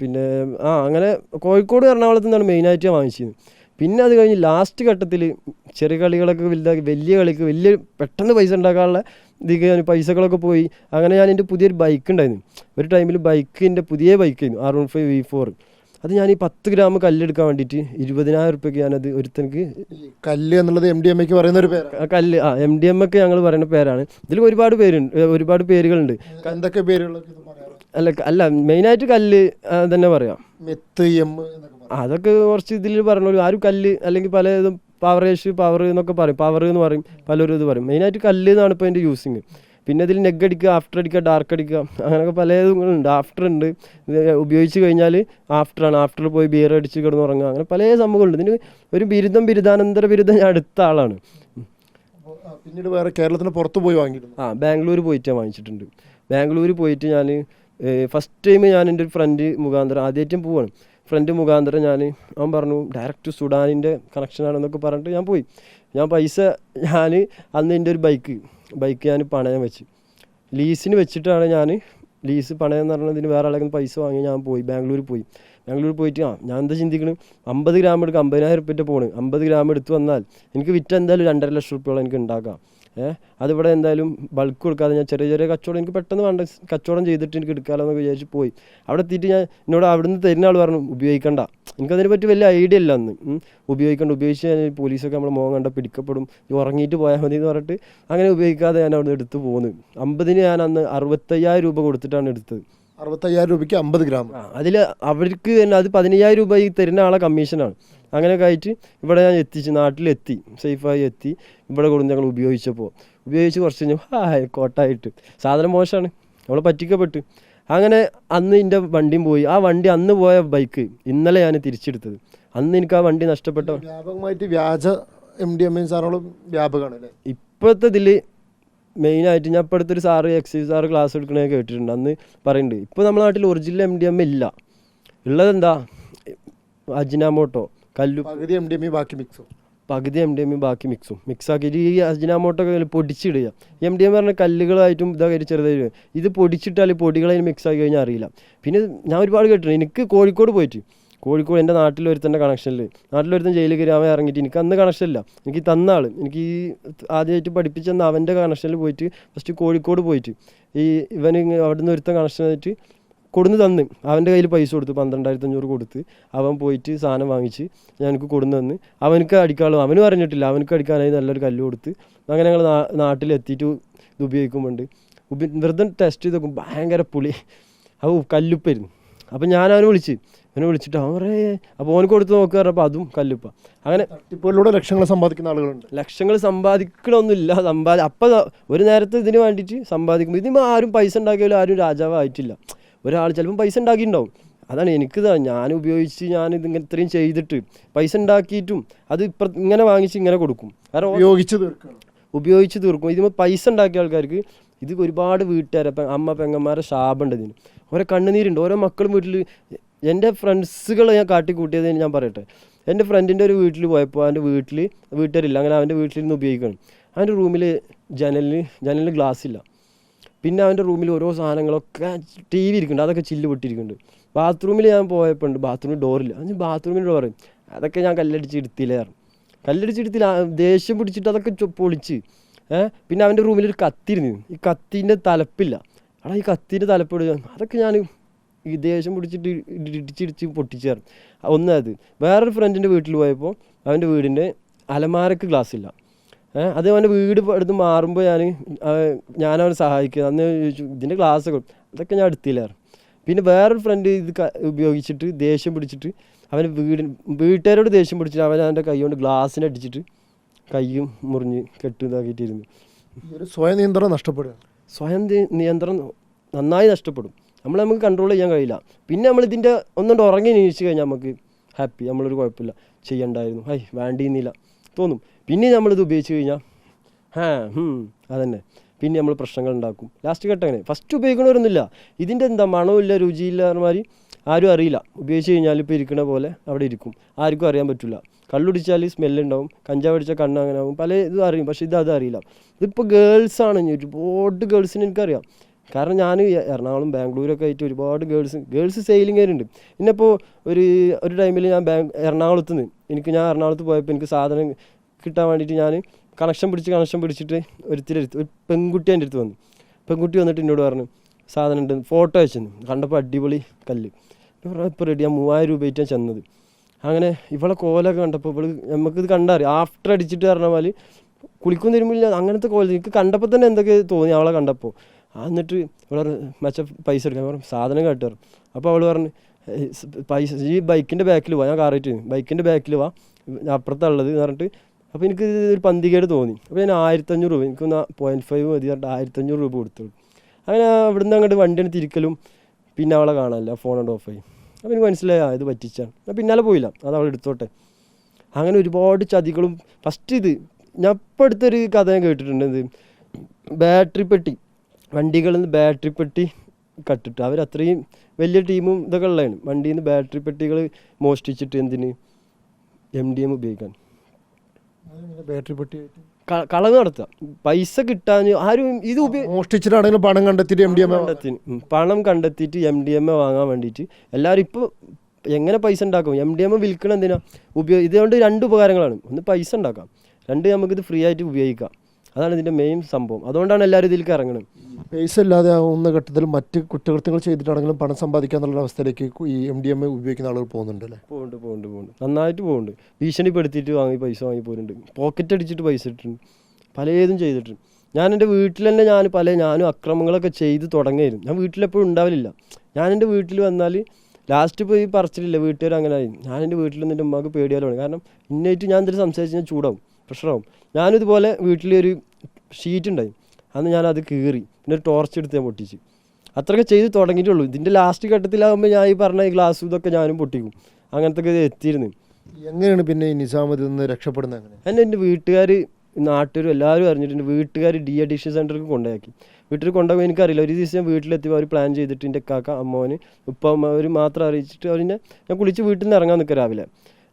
പിന്നെ ആ അങ്ങനെ കോഴിക്കോട് എറണാകുളത്ത് നിന്നാണ് മെയിനായിട്ട് ഞാൻ വാങ്ങിച്ചത്. പിന്നെ അത് കഴിഞ്ഞ് ലാസ്റ്റ് ഘട്ടത്തിൽ ചെറിയ കളികളൊക്കെ വലുതാക്കി വലിയ കളിക്ക് വലിയ പെട്ടെന്ന് പൈസ ഉണ്ടാക്കാനുള്ള ഇതിക്ക് ഞാൻ പൈസകളൊക്കെ പോയി. അങ്ങനെ ഞാൻ എന്റെ പുതിയൊരു ബൈക്ക് ഉണ്ടായിരുന്നു. ഒരു ടൈമിൽ ബൈക്ക് എന്റെ പുതിയ ബൈക്കായിരുന്നു R one five V four അത് ഞാൻ ഈ പത്ത് ഗ്രാം കല്ലെടുക്കാൻ വേണ്ടിയിട്ട് ഇരുപതിനായിരം റുപ്യക്ക് ഞാനത് ഒരുത്തനക്ക് കല്ല് എന്നുള്ളത് എം ഡി എം എക്ക് പറയുന്ന ഒരു പേര്? കല്ല്. ആ എം ഡി എം ഒക്കെ ഞങ്ങൾ പറയുന്ന പേരാണ്. ഇതിൽ ഒരുപാട് പേരുണ്ട് ഒരുപാട് പേരുകളുണ്ട്. എന്തൊക്കെ പേരുകൾ അല്ല അല്ല മെയിനായിട്ട് കല്ല് തന്നെ പറയാം. മെത്ത് എം അതൊക്കെ കുറച്ച് ഇതിൽ പറഞ്ഞോളൂ ആരും കല്ല് അല്ലെങ്കിൽ പല ഇതും പവറേഷ് പവർ എന്നൊക്കെ പറയും. പവർ എന്ന് പറയും പലരും ഇത് പറയും. മെയിനായിട്ട് കല്ല് എന്നാണ് ഇപ്പോൾ അതിന്റെ യൂസിങ് പിന്നെ ഇതിൽ നെഗ് അടിക്കുക ആഫ്റ്റർ അടിക്കുക ഡാർക്ക് അടിക്കുക അങ്ങനെയൊക്കെ പല ഇതുണ്ട് ആഫ്റ്റർ ഉണ്ട്. ഇത് ഉപയോഗിച്ച് കഴിഞ്ഞാൽ ആഫ്റ്ററാണ് ആഫ്റ്റർ പോയി ബിയർ അടിച്ച് കിടന്ന് കിടന്നുറങ്ങുക. അങ്ങനെ പല സംഭവങ്ങളുണ്ട്. ഇതിന് ഒരു ബിരുദം ബിരുദാനന്തര ബിരുദം ഞാൻ അടുത്ത ആളാണ്. പിന്നീട് വേറെ കേരളത്തിന് പുറത്ത് പോയി വാങ്ങിയിരുന്നു ആ ബാംഗ്ലൂർ പോയിട്ട് വാങ്ങിച്ചിട്ടുണ്ട്. ബാംഗ്ലൂർ പോയിട്ട് ഞാൻ ഫസ്റ്റ് ടൈം ഞാൻ എന്റെ ഒരു ഫ്രണ്ട് മുഖാന്തരം ആദ്യമായിട്ടും പോവാണ്. ഫ്രണ്ട് മുഖാന്തരം ഞാൻ അവൻ പറഞ്ഞു ഡയറക്റ്റ് സുഡാനിന്റെ കണക്ഷനാണെന്നൊക്കെ പറഞ്ഞിട്ട് ഞാൻ പോയി. ഞാൻ പൈസ ഞാൻ അന്ന് എന്റെ ഒരു ബൈക്ക് ബൈക്ക് ഞാൻ പണയം വെച്ച്. ലീസിന് വെച്ചിട്ടാണ് ഞാൻ ലീസ് പണയം എന്ന് ഇതിന് വേറെ ആളെ പൈസ വാങ്ങി ഞാൻ പോയി ബാംഗ്ലൂർ പോയി. ബാംഗ്ലൂർ പോയിട്ട് ആ ഞാൻ എന്താ ചിന്തിക്കണം? അമ്പത് ഗ്രാം എടുക്കുക അമ്പതിനായിരം റുപ്യന്റെ പോണ് അമ്പത് ഗ്രാം എടുത്ത് വന്നാൽ എനിക്ക് വിറ്റ് എന്തായാലും രണ്ടര ലക്ഷം റുപ്യോളം എനിക്ക് ഉണ്ടാക്കാം. അതിവിടെ എന്തായാലും ബൾക്ക് കൊടുക്കാതെ ഞാൻ ചെറിയ ചെറിയ കച്ചവടം എനിക്ക് പെട്ടെന്ന് വേണ്ട കച്ചവടം ചെയ്തിട്ട് എനിക്ക് എടുക്കാമല്ലോ എന്നൊക്കെ വിചാരിച്ച് പോയി. അവിടെ എത്തിയിട്ട് ഞാൻ എന്നോട് അവിടുന്ന് തരുന്ന ആൾ പറഞ്ഞു ഉപയോഗിക്കണ്ട. എനിക്കതിനെ പറ്റി വലിയ ഐഡിയ ഇല്ല അന്ന്. ഉപയോഗിക്കണ്ട ഉപയോഗിച്ച് ഞാൻ പോലീസൊക്കെ നമ്മൾ മോഹം കണ്ട പിടിക്കപ്പെടും. ഉറങ്ങിയിട്ട് പോയാൽ മതി എന്ന് പറഞ്ഞിട്ട് അങ്ങനെ ഉപയോഗിക്കാതെ ഞാൻ അവിടെ എടുത്ത് പോകുന്നു അമ്പതിന് ഞാൻ അന്ന് അറുപത്തയ്യായിരം രൂപ കൊടുത്തിട്ടാണ് എടുത്തത്. അറുപത്തയ്യായിരം രൂപയ്ക്ക് അമ്പത് ഗ്രാം. അതിൽ അവർക്ക് തന്നെ അത് പതിനയ്യായിരം രൂപ ഈ തരുന്ന ആളെ കമ്മീഷനാണ് അങ്ങനെയൊക്കെ ആയിട്ട് ഇവിടെ ഞാൻ എത്തിച്ച് നാട്ടിലെത്തി സേഫായി എത്തി. ഇവിടെ കൊണ്ട് ഞങ്ങൾ ഉപയോഗിച്ചപ്പോൾ ഉപയോഗിച്ച് കുറച്ച് കഴിഞ്ഞു ഹായ് കോട്ടായിട്ട്. സാധനം മോശമാണ്. നമ്മൾ പറ്റിക്കപ്പെട്ടു. അങ്ങനെ അന്ന് എന്റെ വണ്ടിയും പോയി. ആ വണ്ടി അന്ന് പോയ ബൈക്ക് ഇന്നലെ ഞാൻ തിരിച്ചെടുത്തത്. അന്ന് എനിക്ക് ആ വണ്ടി നഷ്ടപ്പെട്ട വ്യാപകമായിട്ട് വ്യാജ എം ഡി എം എൻ സാറുകളും വ്യാപകമാണ് ഇപ്പോഴത്തെ ഇതിൽ മെയിനായിട്ട് ഞാൻ ഇപ്പോൾ അടുത്തൊരു സാറ് എക്സൈസ് സാറ് ക്ലാസ് എടുക്കണേ കേട്ടിട്ടുണ്ട്. അന്ന് പറയുന്നുണ്ട്. ഇപ്പോൾ നമ്മുടെ നാട്ടിൽ ഒറിജിനൽ എം ഡി എം ഇല്ല. ഉള്ളതെന്താ? അജിനാമോട്ടോ. കല്ലു പകുതി എം ഡി എം ഇ ബാക്കി മിക്സും പകുതി എം ഡി എം ബാക്കി മിക്സും മിക്സ് ആക്കിയിട്ട് ഈ അജിനാമോട്ടൊക്കെ പൊടിച്ചിടുക. എം ഡി എം പറഞ്ഞ കല്ലുകളായിട്ടും ഇതൊക്കെ ചെറുതായിട്ട് ഇത് പൊടിച്ചിട്ടാൽ പൊടികളതിന് മിക്സ് ആക്കി കഴിഞ്ഞാൽ അറിയില്ല. പിന്നെ ഞാൻ ഒരുപാട് കേട്ടിട്ടുണ്ട്. എനിക്ക് കോഴിക്കോട് പോയിട്ട്. കോഴിക്കോട് എന്റെ നാട്ടിൽ ഒരുത്തന്റെ കണക്ഷനിൽ നാട്ടിലൊരുത്തൻ ജയിലിൽ കയറി അവൻ ഇറങ്ങിയിട്ട് എനിക്ക് അന്ന് കണക്ഷൻ ഇല്ല. എനിക്ക് തന്ന ആൾ എനിക്ക് ഈ ആദ്യമായിട്ട് പഠിപ്പിച്ചെന്ന് അവന്റെ കണക്ഷനിൽ പോയിട്ട് ഫസ്റ്റ് കോഴിക്കോട് പോയിട്ട്. ഈ ഇവന് ഇങ്ങ- അവിടുന്ന് ഒരുത്തൻ കണക്ഷൻ ആയിട്ട് കൊടുന്ന് തന്ന്. അവന്റെ കയ്യിൽ പൈസ കൊടുത്ത് പന്ത്രണ്ടായിരത്തി അഞ്ഞൂറ് കൊടുത്ത് അവൻ പോയിട്ട് സാധനം വാങ്ങിച്ച് ഞങ്ങൾക്ക് കൊടുന്ന് തന്ന്. അവനക്ക് അടിക്കാളും അവനും അറിഞ്ഞിട്ടില്ല അവനക്ക് അടിക്കാനായി നല്ലൊരു കല്ല് കൊടുത്ത്. അങ്ങനെ ഞങ്ങൾ നാട്ടിലെത്തിയിട്ട് ഇത് ഉപയോഗിക്കുമ്പോണ്ട്. ഉപ വെറുതെ ടെസ്റ്റ് ചെയ്ത് നോക്കും ഭയങ്കര പുളി. അവ കല്ലുപ്പായിരുന്നു അപ്പം ഞാൻ അവനെ വിളിച്ച്. അവനെ വിളിച്ചിട്ട് അവൻ പറയേ അപ്പോൾ ഓനക്ക് കൊടുത്ത് നോക്കുക പറഞ്ഞപ്പോൾ അതും കല്ലുപ്പ. അങ്ങനെ തട്ടിപ്പുകളിലൂടെ ലക്ഷങ്ങൾ സമ്പാദിക്കുന്ന ആളുകളുണ്ട്. ലക്ഷങ്ങൾ സമ്പാദിക്കണമൊന്നുമില്ല സമ്പാദി അപ്പം ഒരു നേരത്തെ ഇതിന് വേണ്ടിയിട്ട് സമ്പാദിക്കുമ്പോൾ ഇതിന് ആരും പൈസ ഉണ്ടാക്കിയാലും ആരും രാജാവായിട്ടില്ല. ഒരാൾ ചിലപ്പം പൈസ ഉണ്ടാക്കിയിട്ടുണ്ടാവും. അതാണ് എനിക്ക് ഇതാ ഞാൻ ഉപയോഗിച്ച് ഞാൻ ഇതിങ്ങനെ ഇത്രയും ചെയ്തിട്ട് പൈസ ഉണ്ടാക്കിയിട്ടും അത് ഇപ്പം ഇങ്ങനെ വാങ്ങിച്ച് ഇങ്ങനെ കൊടുക്കും. കാരണം ഉപയോഗിച്ച് തീർക്കും ഉപയോഗിച്ച് തീർക്കും. ഇതിന് പൈസ ഉണ്ടാക്കിയ ആൾക്കാർക്ക് ഇത് ഒരുപാട് വീട്ടുകാരെ അമ്മ പെങ്ങന്മാരെ ശാപമുണ്ട് ഇതിന്. ഓരോ കണ്ണുനീരുണ്ട്. ഓരോ മക്കളും വീട്ടിൽ എന്റെ ഫ്രണ്ട്സുകൾ ഞാൻ കാട്ടിക്കൂട്ടിയത് ഞാൻ പറയട്ടെ. എന്റെ ഫ്രണ്ടിന്റെ ഒരു വീട്ടിൽ പോയപ്പോൾ അവന്റെ വീട്ടിൽ വീട്ടുകാരില്ല. അങ്ങനെ അവന്റെ വീട്ടിൽ നിന്ന് ഉപയോഗിക്കണം. അവന്റെ റൂമിൽ ജനലിന് ജനലിന് ഗ്ലാസ് ഇല്ല പിന്നെ അവന്റെ റൂമിൽ ഓരോ സാധനങ്ങളൊക്കെ ടി വി ഇരിക്കുന്നുണ്ട്. അതൊക്കെ ചില്ല് പൊട്ടിയിരിക്കുന്നുണ്ട്. ബാത്റൂമിൽ ഞാൻ പോയപ്പോൾ ഉണ്ട് ബാത്റൂമിൽ ഡോറില്ല അത് ബാത്റൂമിൽ ഡോറ് അതൊക്കെ ഞാൻ കല്ലടിച്ച് എടുത്തില്ലായിരുന്നു കല്ലടിച്ച് എടുത്തില്ല ദേഷ്യം പിടിച്ചിട്ട് അതൊക്കെ പൊളിച്ച്. ഏഹ് പിന്നെ അവന്റെ റൂമിൽ ഒരു കത്തിരുന്നു ഈ കത്തിന്റെ തലപ്പില്ല. എടാ ഈ കത്തിന്റെ തലപ്പിടുക അതൊക്കെ ഞാൻ ഈ ദേഷ്യം പിടിച്ചിട്ട് ഇടി- ഇടിച്ചിടിച്ച് പൊട്ടിച്ചേർന്നു ഒന്നത് വേറൊരു ഫ്രണ്ടിന്റെ വീട്ടിൽ പോയപ്പോൾ അവന്റെ വീടിന്റെ അലമാരക്ക് ഗ്ലാസ് ഇല്ല. അത് അവന്റെ വീട് എടുത്ത് മാറുമ്പോൾ ഞാൻ ഞാൻ അവനെ സഹായിക്കുക അന്ന് ചോദിച്ചു ഇതിന്റെ ക്ലാസ്സൊക്കെ അതൊക്കെ ഞാൻ എടുത്തില്ലായിരുന്നു പിന്നെ വേറൊരു ഫ്രണ്ട് ഇത് ഉപയോഗിച്ചിട്ട് ദേഷ്യം പിടിച്ചിട്ട് അവന്റെ വീടിന് വീട്ടുകാരോട് ദേഷ്യം പിടിച്ചിട്ട് അവൻ അവന്റെ കൈ കൊണ്ട് ഗ്ലാസ്സിനെ അടിച്ചിട്ട് കൈയും മുറിഞ്ഞ് കെട്ട് ഇതാക്കിയിട്ടിരുന്നു. ഒരു സ്വയം നിയന്ത്രണം നഷ്ടപ്പെടുക സ്വയം നിയന്ത്രണം നന്നായി നഷ്ടപ്പെടും. നമ്മൾ നമുക്ക് കൺട്രോൾ ചെയ്യാൻ കഴിയില്ല. പിന്നെ നമ്മൾ ഇതിന്റെ ഒന്നുകൊണ്ട് ഉറങ്ങി നീച്ചു കഴിഞ്ഞാൽ നമുക്ക് ഹാപ്പി നമ്മളൊരു കുഴപ്പമില്ല. ചെയ്യണ്ടായിരുന്നു. ഹൈ വേണ്ടിയിരുന്നില്ല. തോന്നും. പിന്നെ നമ്മളിത് ഉപയോഗിച്ച് കഴിഞ്ഞാൽ ഹാ അതന്നെ. പിന്നെ നമ്മൾ പ്രശ്നങ്ങൾ ഉണ്ടാക്കും ലാസ്റ്റ് ഘട്ടം അങ്ങനെ. ഫസ്റ്റ് ഉപയോഗിക്കണവരൊന്നുമില്ല ഇതിന്റെ എന്താ മണമില്ല രുചിയില്ല പറഞ്ഞമാതിരി ആരും അറിയില്ല. ഉപയോഗിച്ച് കഴിഞ്ഞാൽ ഇപ്പോൾ ഇരിക്കണ പോലെ അവിടെ ഇരിക്കും. ആർക്കും അറിയാൻ പറ്റില്ല കള്ളുടിച്ചാൽ സ്മെല്ലുണ്ടാവും കഞ്ചാവ് അടിച്ചാൽ കണ്ണ് അങ്ങനെ ആവും. പല ഇതും അറിയും. പക്ഷേ ഇത് അത് അറിയില്ല. ഇതിപ്പോൾ ഗേൾസാണ് ഒരുപാട് ഗേൾസിന് എനിക്കറിയാം. കാരണം ഞാൻ എറണാകുളം ബാംഗ്ലൂരൊക്കെ ആയിട്ട് ഒരുപാട് ഗേൾസ് ഗേൾസ് സെയിലിംഗ് ഉണ്ട് ഇന്നിപ്പോൾ ഒരു ഒരു ടൈമിൽ ഞാൻ ബാങ്ക് എറണാകുളത്ത് നിന്ന് എനിക്ക് ഞാൻ എറണാകുളത്ത് പോയപ്പോൾ എനിക്ക് സാധനം കിട്ടാൻ വേണ്ടിയിട്ട് ഞാൻ കണക്ഷൻ പിടിച്ച് കണക്ഷൻ പിടിച്ചിട്ട് ഒരുത്തിരി ഒരു പെൺകുട്ടി എന്റെ അടുത്ത് വന്നു. പെൺകുട്ടി വന്നിട്ട് എന്നോട് പറഞ്ഞു സാധനം ഉണ്ട്. ഫോട്ടോ വെച്ചു കണ്ടപ്പോൾ അടിപൊളി കല്ല്. ഇപ്പോൾ റെഡി ഞാൻ മൂവായിരം രൂപയായിട്ടാണ് ചെന്നത്. അങ്ങനെ ഇവളെ കോലൊക്കെ കണ്ടപ്പോൾ ഇവൾ നമുക്കിത് കണ്ടറിയാം. ആഫ്റ്റർ അടിച്ചിട്ട് പറഞ്ഞ പോലെ കുളിക്കും തരുമ്പോൾ അങ്ങനത്തെ കോല. എനിക്ക് കണ്ടപ്പോൾ തന്നെ എന്തൊക്കെ തോന്നി അവളെ കണ്ടപ്പോൾ എന്നിട്ട് ഇവളെ മെച്ച പൈസ എടുക്കാൻ പറഞ്ഞു സാധനം കേട്ടാറ് അപ്പോൾ അവൾ പറഞ്ഞു പൈസ ഈ ബൈക്കിന്റെ ബാക്കിൽ പോവാ ഞാൻ കാറായിട്ട് ബൈക്കിന്റെ ബാക്കിൽ വാ. അപ്പുറത്തുള്ളത് എന്ന് പറഞ്ഞിട്ട് അപ്പോൾ എനിക്ക് ഒരു പന്തികേട് തോന്നി. അപ്പോൾ ഞാൻ ആയിരത്തഞ്ഞൂറ് രൂപ എനിക്കൊന്ന് പോയിന്റ് ഫൈവ് മതി പറഞ്ഞിട്ട് ആയിരത്തഞ്ഞൂറ് രൂപ കൊടുത്തു. അങ്ങനെ ഇവിടുന്ന് അങ്ങോട്ട് വണ്ടിയാണ് തിരിക്കലും പിന്നെ അവളെ കാണാനില്ല ഓഫ് ഓഫായി അപ്പോൾ എനിക്ക് മനസ്സിലായി ഇത് പറ്റിച്ചാണ്. ഞാൻ പിന്നാലെ പോയില്ല അത് അവൾ എടുത്തോട്ടെ. അങ്ങനെ ഒരുപാട് ചതികളും ഫസ്റ്റ് ഇത് ഞാൻ ഇപ്പോൾ അടുത്തൊരു കഥ ഞാൻ കേട്ടിട്ടുണ്ട് ബാറ്ററി പെട്ടി വണ്ടികളിൽ നിന്ന് ബാറ്ററി പെട്ടി കട്ടിട്ട്. അവർ വലിയ ടീമും ഇതൊക്കെ ഉള്ളതാണ്. വണ്ടിയിൽ നിന്ന് ബാറ്ററി പെട്ടികൾ മോഷ്ടിച്ചിട്ട് എന്തിന്? എം ഡി എം ഉപയോഗിക്കാൻ. ബാറ്ററി പെട്ടി കളവ് നടത്തുക. പൈസ കിട്ടാൻ ആരും ഇത് മോഷ്ടിച്ചിട്ടാണെങ്കിലും പണം കണ്ടെത്തിയിട്ട് എം ഡി എം പണം കണ്ടെത്തിയിട്ട് എം ഡി എം എ വാങ്ങാൻ വേണ്ടിയിട്ട് എല്ലാവരും ഇപ്പോൾ എങ്ങനെ പൈസ ഉണ്ടാക്കും? എം ഡി എം എ വിൽക്കണം എന്തിനാ? ഉപയോഗ ഇതുകൊണ്ട് രണ്ട് ഉപകാരങ്ങളാണ്. ഒന്ന് പൈസ ഉണ്ടാക്കാം. രണ്ട് നമുക്കിത് ഫ്രീ ആയിട്ട് ഉപയോഗിക്കാം. അതാണ് ഇതിന്റെ മെയിൻ സംഭവം. അതുകൊണ്ടാണ് എല്ലാവരും ഇതിലേക്ക് ഇറങ്ങുന്നത് പൈസ ഇല്ലാതെ ആവുന്ന ഘട്ടത്തിൽ മറ്റ് കുറ്റകൃത്യങ്ങൾ ചെയ്തിട്ടാണെങ്കിലും പണം സമ്പാദിക്കുക എന്നുള്ള അവസ്ഥയിലേക്ക് ഈ എം ഡി എം എ ഉപയോഗിക്കുന്ന ആളുകൾ പോകുന്നുണ്ട് അല്ലേ? പോകുന്നുണ്ട് പോകുന്നുണ്ട് പോകുന്നുണ്ട്. നന്നായിട്ട് പോകുന്നുണ്ട്. ഭീഷണിപ്പെടുത്തിയിട്ട് വാങ്ങി പൈസ വാങ്ങി പോരുന്നുണ്ട്. പോക്കറ്റ് അടിച്ചിട്ട് പൈസ ഇട്ടിട്ടുണ്ട്. പലതും ചെയ്തിട്ടുണ്ട്. ഞാൻ എന്റെ വീട്ടിൽ തന്നെ ഞാൻ പല ഞാനും അക്രമങ്ങളൊക്കെ ചെയ്ത് തുടങ്ങിയിരുന്നു ഞാൻ വീട്ടിലെപ്പോഴും ഉണ്ടാവില്ല ഞാൻ എന്റെ വീട്ടിൽ വന്നാൽ ലാസ്റ്റ് പോയി പറച്ചിലില്ല വീട്ടുകാർ അങ്ങനെ ആയി ഞാൻ എന്റെ വീട്ടിൽ നിന്ന് എന്റെ ഉമ്മാക്ക് പേടിയാലാണ് കാരണം ഇന്നായിട്ട് ഞാൻ എന്തെങ്കിലും സംസാരിച്ച് ഞാൻ ചൂടാവും പ്രഷറാവും. ഞാനിതുപോലെ വീട്ടിലൊരു ഷീറ്റ് ഉണ്ടായി. അന്ന് ഞാനത് കീറി. പിന്നെ ഒരു ടോർച്ച് എടുത്ത് ഞാൻ പൊട്ടിച്ച്. അത്രയൊക്കെ ചെയ്ത് തുടങ്ങിയിട്ടുള്ളൂ. ഇതിന്റെ ലാസ്റ്റ് ഘട്ടത്തിലാകുമ്പോൾ ഞാൻ ഈ പറഞ്ഞ ഈ ഗ്ലാസ് ഇതൊക്കെ ഞാനും പൊട്ടിക്കും. അങ്ങനത്തെ എത്തിയിരുന്നു. എങ്ങനെയാണ് പിന്നെ ഈ നിസാമതിൽ നിന്ന് രക്ഷപ്പെടുന്നത് അങ്ങനെ? എന്നെ എന്റെ വീട്ടുകാർ നാട്ടുകാരും എല്ലാവരും അറിഞ്ഞിട്ടുണ്ട്. വീട്ടുകാർ ഡി അഡിക്ഷൻ സെന്ററിൽ കൊണ്ടാക്കി വീട്ടിൽ കൊണ്ടുപോയി എനിക്കറിയില്ല. ഒരു ദിവസം ഞാൻ വീട്ടിലെത്തിയപ്പോൾ അവർ പ്ലാൻ ചെയ്തിട്ട് എന്റെ കാക്ക അമ്മോന് ഉപ്പ അവർ മാത്രം അറിയിച്ചിട്ട് അവരിനെ ഞാൻ കുളിച്ച് വീട്ടിൽ നിന്ന് ഇറങ്ങാൻ നിൽക്കുക രാവിലെ.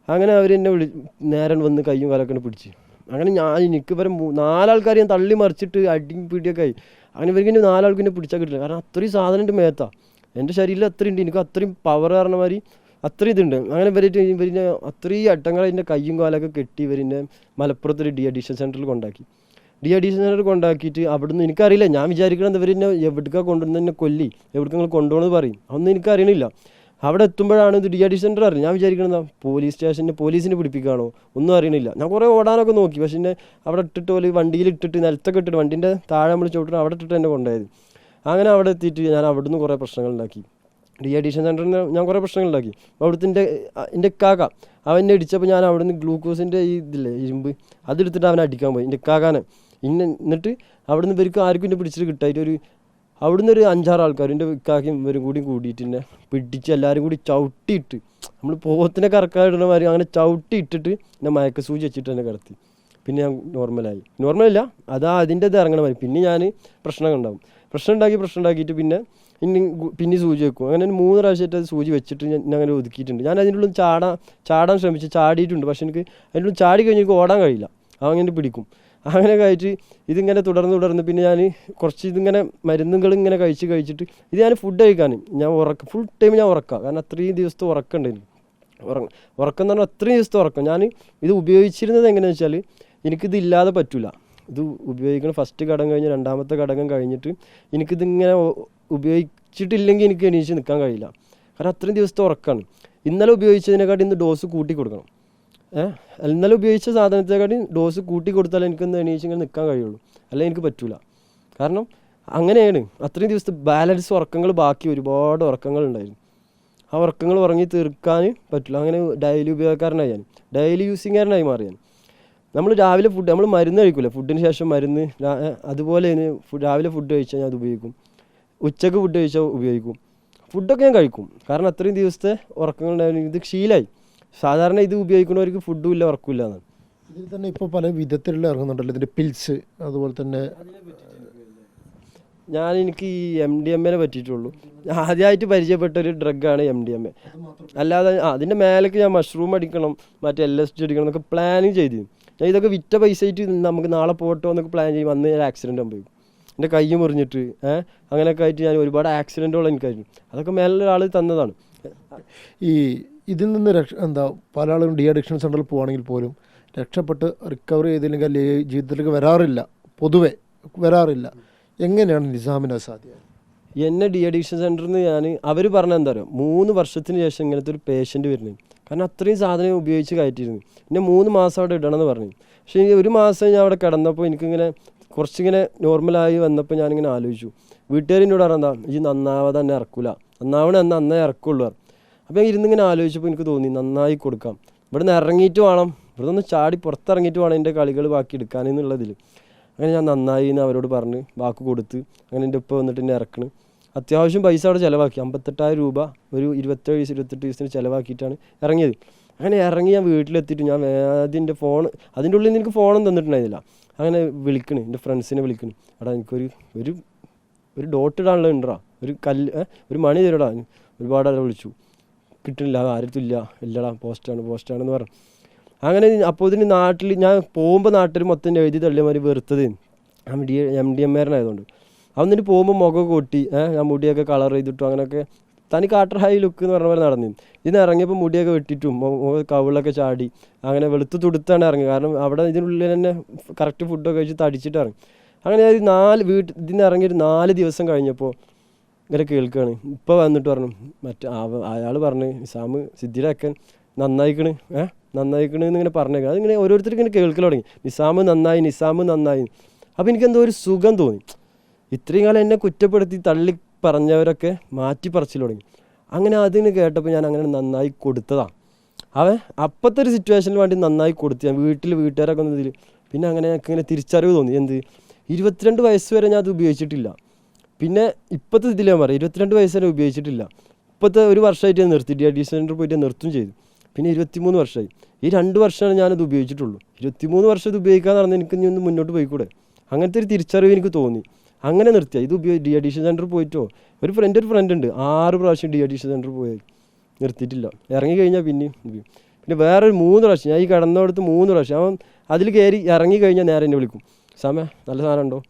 അങ്ങനെ അവർ എന്നെ വിളി നേരം വന്ന് കയ്യും കാലൊക്കെ പിടിച്ച്. അങ്ങനെ ഞാൻ എനിക്ക് ഇവരെ നാലാൾക്കാർ ഞാൻ തള്ളി മറിച്ചിട്ട് അടിയും പിടിയൊക്കെ ആയി. അങ്ങനെ ഇവർക്ക് ഇനി നാലാൾക്ക് എന്നെ പിടിച്ചാൽ കിട്ടില്ല. കാരണം അത്രയും സാധനം ഉണ്ട് മേത്താ. എന്റെ ശരീരത്തിൽ അത്രയും ഉണ്ട്. എനിക്ക് അത്രയും പവർ പറഞ്ഞ മാതിരി അത്രയും ഇതുണ്ട്. അങ്ങനെ ഇവരായിട്ട് ഇവരിനെ അത്രയും അട്ടങ്ങൾ അതിന്റെ കയ്യും കാലൊക്കെ കെട്ടി ഇവരിനെ മലപ്പുറത്തൊരു ഡി അഡീഷൻ സെന്ററിൽ കൊണ്ടാക്കി. ഡി അഡീഷൻ സെന്ററിൽ കൊണ്ടാക്കിയിട്ട് അവിടുന്ന് എനിക്കറിയില്ല. ഞാൻ വിചാരിക്കണത് ഇവരെന്നെ എവിടേക്കാണ് കൊണ്ടുവന്ന് കൊല്ലി. എവിടേക്ക് നിങ്ങൾ കൊണ്ടുപോകണമെന്ന് പറയും. അതൊന്നും എനിക്കറിയണില്ല. അവിടെ എത്തുമ്പോഴാണ് ഇത് ഡി ആർ ഡി സെന്റർ അറിയും ഞാൻ വിചാരിക്കണത് പോലീസ് സ്റ്റേഷനിൽ പോലീസിനെ പിടിപ്പിക്കുകയാണോ? ഒന്നും അറിയണില്ല. ഞാൻ കുറേ ഓടാനൊക്കെ നോക്കി. പക്ഷേ എന്നെ അവിടെ ഇട്ടിട്ട് പോലെ വണ്ടിയിൽ ഇട്ടിട്ട് നിലത്തൊക്കെ ഇട്ടിട്ട് വണ്ടീന്റെ താഴെ നമ്മൾ ചോട്ടിട്ട് അവിടെ ഇട്ടിട്ട് എന്നെ കൊണ്ടുപോയത്. അങ്ങനെ അവിടെ എത്തിയിട്ട് ഞാൻ അവിടുന്ന് കുറേ പ്രശ്നങ്ങൾ ഉണ്ടാക്കി. ഡി അഡീഷൻ സെന്ററിന് ഞാൻ കുറേ അപ്പോൾ അവിടുത്തെ എന്റെ എന്റെ കാക്ക അവനെ ഇടിച്ചപ്പോൾ ഞാൻ അവിടുന്ന് ഗ്ലൂക്കോസിന്റെ ഈ ഇതില്ലേ ഇരുമ്പ് അതെടുത്തിട്ട് അവനെ അടിക്കാൻ പോയി. എന്റെ കാക്കാനെ. ഇന്ന എന്നിട്ട് അവിടുന്ന് ഇവർക്ക് ആർക്കും എന്നെ പിടിച്ചിട്ട് കിട്ടായിട്ട് ഒരു അവിടുന്ന് ഒരു അഞ്ചാറ് ആൾക്കാർ എന്റെ വിക്കാക്കും ഇവരും കൂടി കൂടിയിട്ട് എന്നെ പിടിച്ച് എല്ലാവരും കൂടി ചവിട്ടിയിട്ട് നമ്മൾ പോത്തിനെ കറക്കാടുന്ന മാതിരി അങ്ങനെ ചവിട്ടി ഇട്ടിട്ട് എന്നെ മയക്ക സൂചി വെച്ചിട്ട് എന്നെ കിടത്തി. പിന്നെ ഞാൻ നോർമലായി നോർമലല്ല അതാ അതിന്റെ ഇത് ഇറങ്ങണ മാതിരി. പിന്നെ ഞാൻ പ്രശ്നം ഉണ്ടാവും. പ്രശ്നം ഉണ്ടാക്കി പ്രശ്നം ഉണ്ടാക്കിയിട്ട് പിന്നെ ഇനി പിന്നെ സൂചി വെക്കും. അങ്ങനെ മൂന്ന് പ്രാവശ്യമായിട്ട് അത് സൂചി വെച്ചിട്ട് ഞാൻ അങ്ങനെ ഒതുക്കിയിട്ടുണ്ട്. ഞാൻ അതിന്റെ ഉള്ളിൽ ചാടാൻ ചാടാൻ ശ്രമിച്ച് ചാടിയിട്ടുണ്ട്. പക്ഷെ എനിക്ക് അതിന്റെ ഉള്ളിൽ ചാടി കഴിഞ്ഞ് എനിക്ക് ഓടാൻ കഴിയില്ല. അങ്ങനെ പിടിക്കും. അങ്ങനെ കഴിച്ച് ഇതിങ്ങനെ തുടർന്ന് തുടർന്ന് പിന്നെ ഞാൻ കുറച്ച് ഇതിങ്ങനെ മരുന്നുകൾ ഇങ്ങനെ കഴിച്ച് കഴിച്ചിട്ട് ഇത് ഞാൻ ഫുഡ് കഴിക്കാൻ. ഞാൻ ഉറക്കം ഫുൾ ടൈം ഞാൻ ഉറക്കാം. കാരണം അത്രയും ദിവസത്തെ ഉറക്കമുണ്ട് ഉറങ്ങ ഉറക്കം എന്ന് പറഞ്ഞാൽ അത്രയും ദിവസത്തെ ഉറക്കം. ഞാൻ ഇത് ഉപയോഗിച്ചിരുന്നത് എങ്ങനെയാണെന്ന് വെച്ചാൽ എനിക്കിത് ഇല്ലാതെ പറ്റില്ല ഇത് ഉപയോഗിക്കണം ഫസ്റ്റ് ഘടകം കഴിഞ്ഞ് രണ്ടാമത്തെ ഘടകം കഴിഞ്ഞിട്ട് എനിക്കിതിങ്ങനെ ഉപയോഗിച്ചിട്ടില്ലെങ്കിൽ എനിക്ക് എണീച്ച് നിൽക്കാൻ കഴിയില്ല. കാരണം അത്രയും ദിവസത്തെ ഉറക്കമാണ് ഇന്നലെ ഉപയോഗിച്ചതിനെക്കാട്ടി ഇന്ന് ഡോസ് കൂട്ടി കൊടുക്കണം. ഇന്നലെ ഉപയോഗിച്ച സാധനത്തെക്കാട്ടി ഡോസ് കൂട്ടി കൊടുത്താൽ എനിക്കൊന്ന് എണീച്ച് നിൽക്കാൻ കഴിയുള്ളൂ. അല്ലെങ്കിൽ എനിക്ക് പറ്റൂല. കാരണം അങ്ങനെയാണ്. അത്രയും ദിവസത്തെ ബാലൻസ് ഉറക്കങ്ങൾ ബാക്കി ഒരുപാട് ഉറക്കങ്ങൾ ഉണ്ടായിരുന്നു. ആ ഉറക്കങ്ങൾ ഉറങ്ങി തീർക്കാൻ പറ്റില്ല. അങ്ങനെ ഡെയിലി ഉപയോഗക്കാരനായി ഞാൻ. ഡെയിലി യൂസിങ്ങുകാരനായി മാറി ഞാൻ നമ്മൾ രാവിലെ ഫുഡ് നമ്മൾ മരുന്ന് കഴിക്കില്ല ഫുഡിന് ശേഷം മരുന്ന് അതുപോലെ രാവിലെ ഫുഡ് കഴിച്ചാൽ ഞാൻ അത് ഉപയോഗിക്കും. ഉച്ചയ്ക്ക് ഫുഡ് കഴിച്ചാൽ ഉപയോഗിക്കും. ഫുഡൊക്കെ ഞാൻ കഴിക്കും. കാരണം അത്രയും ദിവസത്തെ ഉറക്കങ്ങൾ ഉണ്ടായിരുന്നു ഇത് ശീലമായി സാധാരണ ഇത് ഉപയോഗിക്കുന്നവർക്ക് ഫുഡും ഇല്ല ഉറക്കവും ഇല്ല എന്നാണ്. ഇതിൽ തന്നെ ഇപ്പോൾ പല വിധത്തിലുള്ള ഇറങ്ങുന്നുണ്ടല്ലോ. ഇതിന്റെ പിൽസ് അതുപോലെ തന്നെ ഞാൻ എനിക്ക് ഈ എം ഡി എം എനെ പറ്റിയിട്ടുള്ളൂ. ആദ്യമായിട്ട് പരിചയപ്പെട്ട ഒരു ഡ്രഗാണ് എം ഡി എം എ അല്ലാതെ അതിന്റെ മേലേക്ക് ഞാൻ മഷ്റൂം അടിക്കണം മറ്റേ എൽ എസ് ഡി അടിക്കണം എന്നൊക്കെ പ്ലാനിങ് ചെയ്തിരുന്നു. ഞാൻ ഇതൊക്കെ വിറ്റ പൈസ ആയിട്ട് നമുക്ക് നാളെ പോട്ടോ എന്നൊക്കെ പ്ലാൻ ചെയ്യും. അന്ന് ഞാൻ ആക്സിഡന്റ് സംഭവിക്കും എന്റെ കൈ മുറിഞ്ഞിട്ട് അങ്ങനെയൊക്കെ ആയിട്ട് ഞാൻ ഒരുപാട് ആക്സിഡന്റുകൾ എനിക്കായിരുന്നു. അതൊക്കെ മേലെ ഒരാൾ തന്നതാണ്. ഈ ഇതിൽ നിന്ന് രക്ഷ എന്താ പല ആളുകളും ഡി അഡിക്ഷൻ സെന്ററിൽ പോവുകയാണെങ്കിൽ പോലും രക്ഷപ്പെട്ട് റിക്കവർ ചെയ്തില്ലെങ്കിൽ അല്ലെങ്കിൽ ജീവിതത്തിലേക്ക് വരാറില്ല. പൊതുവെ വരാറില്ല. എങ്ങനെയാണ് നിസാമിന് അത് സാധ്യത എന്നെ ഡി അഡിക്ഷൻ സെന്ററിൽ നിന്ന് ഞാൻ അവർ പറഞ്ഞ എന്താ പറയുക മൂന്ന് വർഷത്തിന് ശേഷം ഇങ്ങനത്തെ ഒരു പേഷ്യന്റ് വരുന്നത് കാരണം അത്രയും സാധനം ഉപയോഗിച്ച് കയറ്റിയിരുന്നു. എന്നെ മൂന്ന് മാസം അവിടെ ഇടണമെന്ന് പറഞ്ഞു. പക്ഷേ ഒരു മാസം ഞാൻ അവിടെ കിടന്നപ്പോൾ എനിക്കിങ്ങനെ കുറച്ചിങ്ങനെ നോർമലായി വന്നപ്പോൾ ഞാനിങ്ങനെ ആലോചിച്ചു. വീട്ടുകാരിനോട് പറഞ്ഞാൽ ഈ നന്നാവാതെ തന്നെ ഇറക്കൂല. നന്നാവണ എന്നാ അന്നേ ഇറക്കുള്ളൂ അപ്പോൾ ഞാൻ ഇരുന്നിങ്ങനെ ആലോചിച്ചപ്പോൾ എനിക്ക് തോന്നി നന്നായി കൊടുക്കാം. ഇവിടെ നിന്ന് ഇറങ്ങിയിട്ട് വേണം. ഇവിടെ നിന്ന് ചാടി പുറത്തിറങ്ങിയിട്ട് വേണം എന്റെ കളികൾ ബാക്കി എടുക്കാനെന്നുള്ളതിൽ അങ്ങനെ ഞാൻ നന്നായി എന്ന് അവരോട് പറഞ്ഞ് വാക്ക് കൊടുത്ത് അങ്ങനെ എന്റെ ഉപ്പ വന്നിട്ട് എന്നെ ഇറക്കണ്. അത്യാവശ്യം പൈസ അവിടെ ചിലവാക്കി. അമ്പത്തെട്ടായിരം രൂപ ഒരു ഇരുപത്തേഴ് ദിവസം ഇരുപത്തെട്ട് ദിവസത്തിന് ചിലവാക്കിയിട്ടാണ് ഇറങ്ങിയത്. അങ്ങനെ ഇറങ്ങി ഞാൻ വീട്ടിലെത്തിയിട്ട് ഞാൻ അതിന്റെ ഫോൺ അതിന്റെ ഉള്ളിൽ നിന്ന് എനിക്ക് ഫോണും തന്നിട്ടുണ്ടായിരുന്നില്ല. അങ്ങനെ വിളിക്കണ് എന്റെ ഫ്രണ്ട്സിനെ വിളിക്കണ്. എടാ എനിക്കൊരു ഒരു ഒരു ഡോട്ട് ഇടാനുള്ള ഉണ്ടോ ഒരു കല്ല് ഒരു മണി തരടാ ഒരുപാട് ആളെ വിളിച്ചു. കിട്ടണില്ല ആരത്തില്ല ഇല്ലടാ പോസ്റ്റാണ് പോസ്റ്റാണെന്ന് പറഞ്ഞു. അങ്ങനെ അപ്പോൾ ഇതിന് നാട്ടിൽ ഞാൻ പോകുമ്പോൾ നാട്ടിൽ മൊത്തം എഴുതി തള്ളിയമാർ വെറുത്തത് M D M D M ആരനായതുകൊണ്ട് അവന്നിട്ട് പോകുമ്പോൾ മുഖം കൊട്ടി ഞാൻ മുടിയൊക്കെ കളർ ചെയ്തിട്ടു അങ്ങനെയൊക്കെ തനി ഹൈ ലുക്ക് എന്ന് പറഞ്ഞ പോലെ നടന്നു ഇതിന് ഇറങ്ങിയപ്പോൾ മുടിയൊക്കെ മുഖം കവിളൊക്കെ ചാടി അങ്ങനെ വെളുത്ത് തുടുത്താണ് ഇറങ്ങി. കാരണം അവിടെ ഇതിനുള്ളിൽ തന്നെ കറക്റ്റ് ഫുഡൊക്കെ കഴിച്ച് തടിച്ചിട്ട് ഇറങ്ങി. അങ്ങനെ ഞാൻ നാല് വീട്ടിൽ ഇതിന് ഇറങ്ങി ഒരു നാല് ദിവസം കഴിഞ്ഞപ്പോൾ ഇങ്ങനെ കേൾക്കുകയാണ് ഇപ്പോൾ വന്നിട്ട് പറഞ്ഞു മറ്റേ അയാൾ പറഞ്ഞു നിസാമ് സിദ്ധിരാക്കൻ നന്നായിക്കണ് ഏഹ് നന്നായിക്കണ് എന്നിങ്ങനെ പറഞ്ഞേക്കാം. അതിങ്ങനെ ഓരോരുത്തർക്കിങ്ങനെ കേൾക്കൽ തുടങ്ങി. നിസാമ് നന്നായി നിസാമ് നന്നായി അപ്പോൾ എനിക്കെന്തോ ഒരു സുഖം തോന്നി. ഇത്രയും കാലം എന്നെ കുറ്റപ്പെടുത്തി തള്ളി പറഞ്ഞവരൊക്കെ മാറ്റി പറച്ചിൽ തുടങ്ങി. അങ്ങനെ അതിന് കേട്ടപ്പോൾ ഞാൻ അങ്ങനെ നന്നായി കൊടുത്തതാണ് അവൻ അപ്പോഴത്തെ ഒരു സിറ്റുവേഷനിൽ വേണ്ടി നന്നായി കൊടുത്തു. ഞാൻ വീട്ടിൽ വീട്ടുകാരൊക്കെ ഒന്നതിൽ പിന്നെ അങ്ങനെ എനിക്ക് ഇങ്ങനെ തിരിച്ചറിവ് തോന്നി. എന്ത്? ഇരുപത്തിരണ്ട് വയസ്സ് വരെ ഞാൻ അത് ഉപയോഗിച്ചിട്ടില്ല. പിന്നെ ഇപ്പോഴത്തെ ഇതിൽ ഞാൻ പറയാം. ഇരുപത്തിരണ്ട് വയസ്സ് വരെ ഉപയോഗിച്ചിട്ടില്ല. ഇപ്പോഴത്തെ ഒരു വർഷമായിട്ട് ഞാൻ നിർത്തി. ഡി ഡി സെന്ററിൽ പോയിട്ട് നിർത്തും ചെയ്തു. പിന്നെ ഇരുപത്തിമൂന്ന് വർഷമായി. ഈ രണ്ട് വർഷമാണ് ഞാനത് ഉപയോഗിച്ചിട്ടുള്ളൂ. ഇരുപത്തിമൂന്ന് വർഷം ഇത് ഉപയോഗിക്കാന്ന് പറഞ്ഞാൽ എനിക്ക് ഇനി ഒന്ന് മുന്നോട്ട് പോയിക്കൂടെ? അങ്ങനത്തെ ഒരു തിരിച്ചറിവ് എനിക്ക് തോന്നി. അങ്ങനെ നിർത്തിയ. ഇത് ഉപയോഗിച്ച് ഡി അഡീഷൻ സെന്ററിൽ പോയിട്ടോ? ഒരു ഫ്രണ്ട് ഒരു ഫ്രണ്ട് ഉണ്ട്. ആറ് പ്രാവശ്യം ഡി അഡീഷൻ സെന്ററിൽ പോയി. നിർത്തിയിട്ടില്ല. ഇറങ്ങി കഴിഞ്ഞാൽ പിന്നെയും പിന്നെ വേറൊരു മൂന്ന് പ്രാവശ്യം. ഞാൻ ഈ കടന്നോടുത്ത് മൂന്ന് പ്രാവശ്യം. അവൻ അതിൽ കയറി ഇറങ്ങി കഴിഞ്ഞാൽ നേരെ എന്നെ വിളിക്കും. സമയ നല്ല സാധനം ഉണ്ടോ?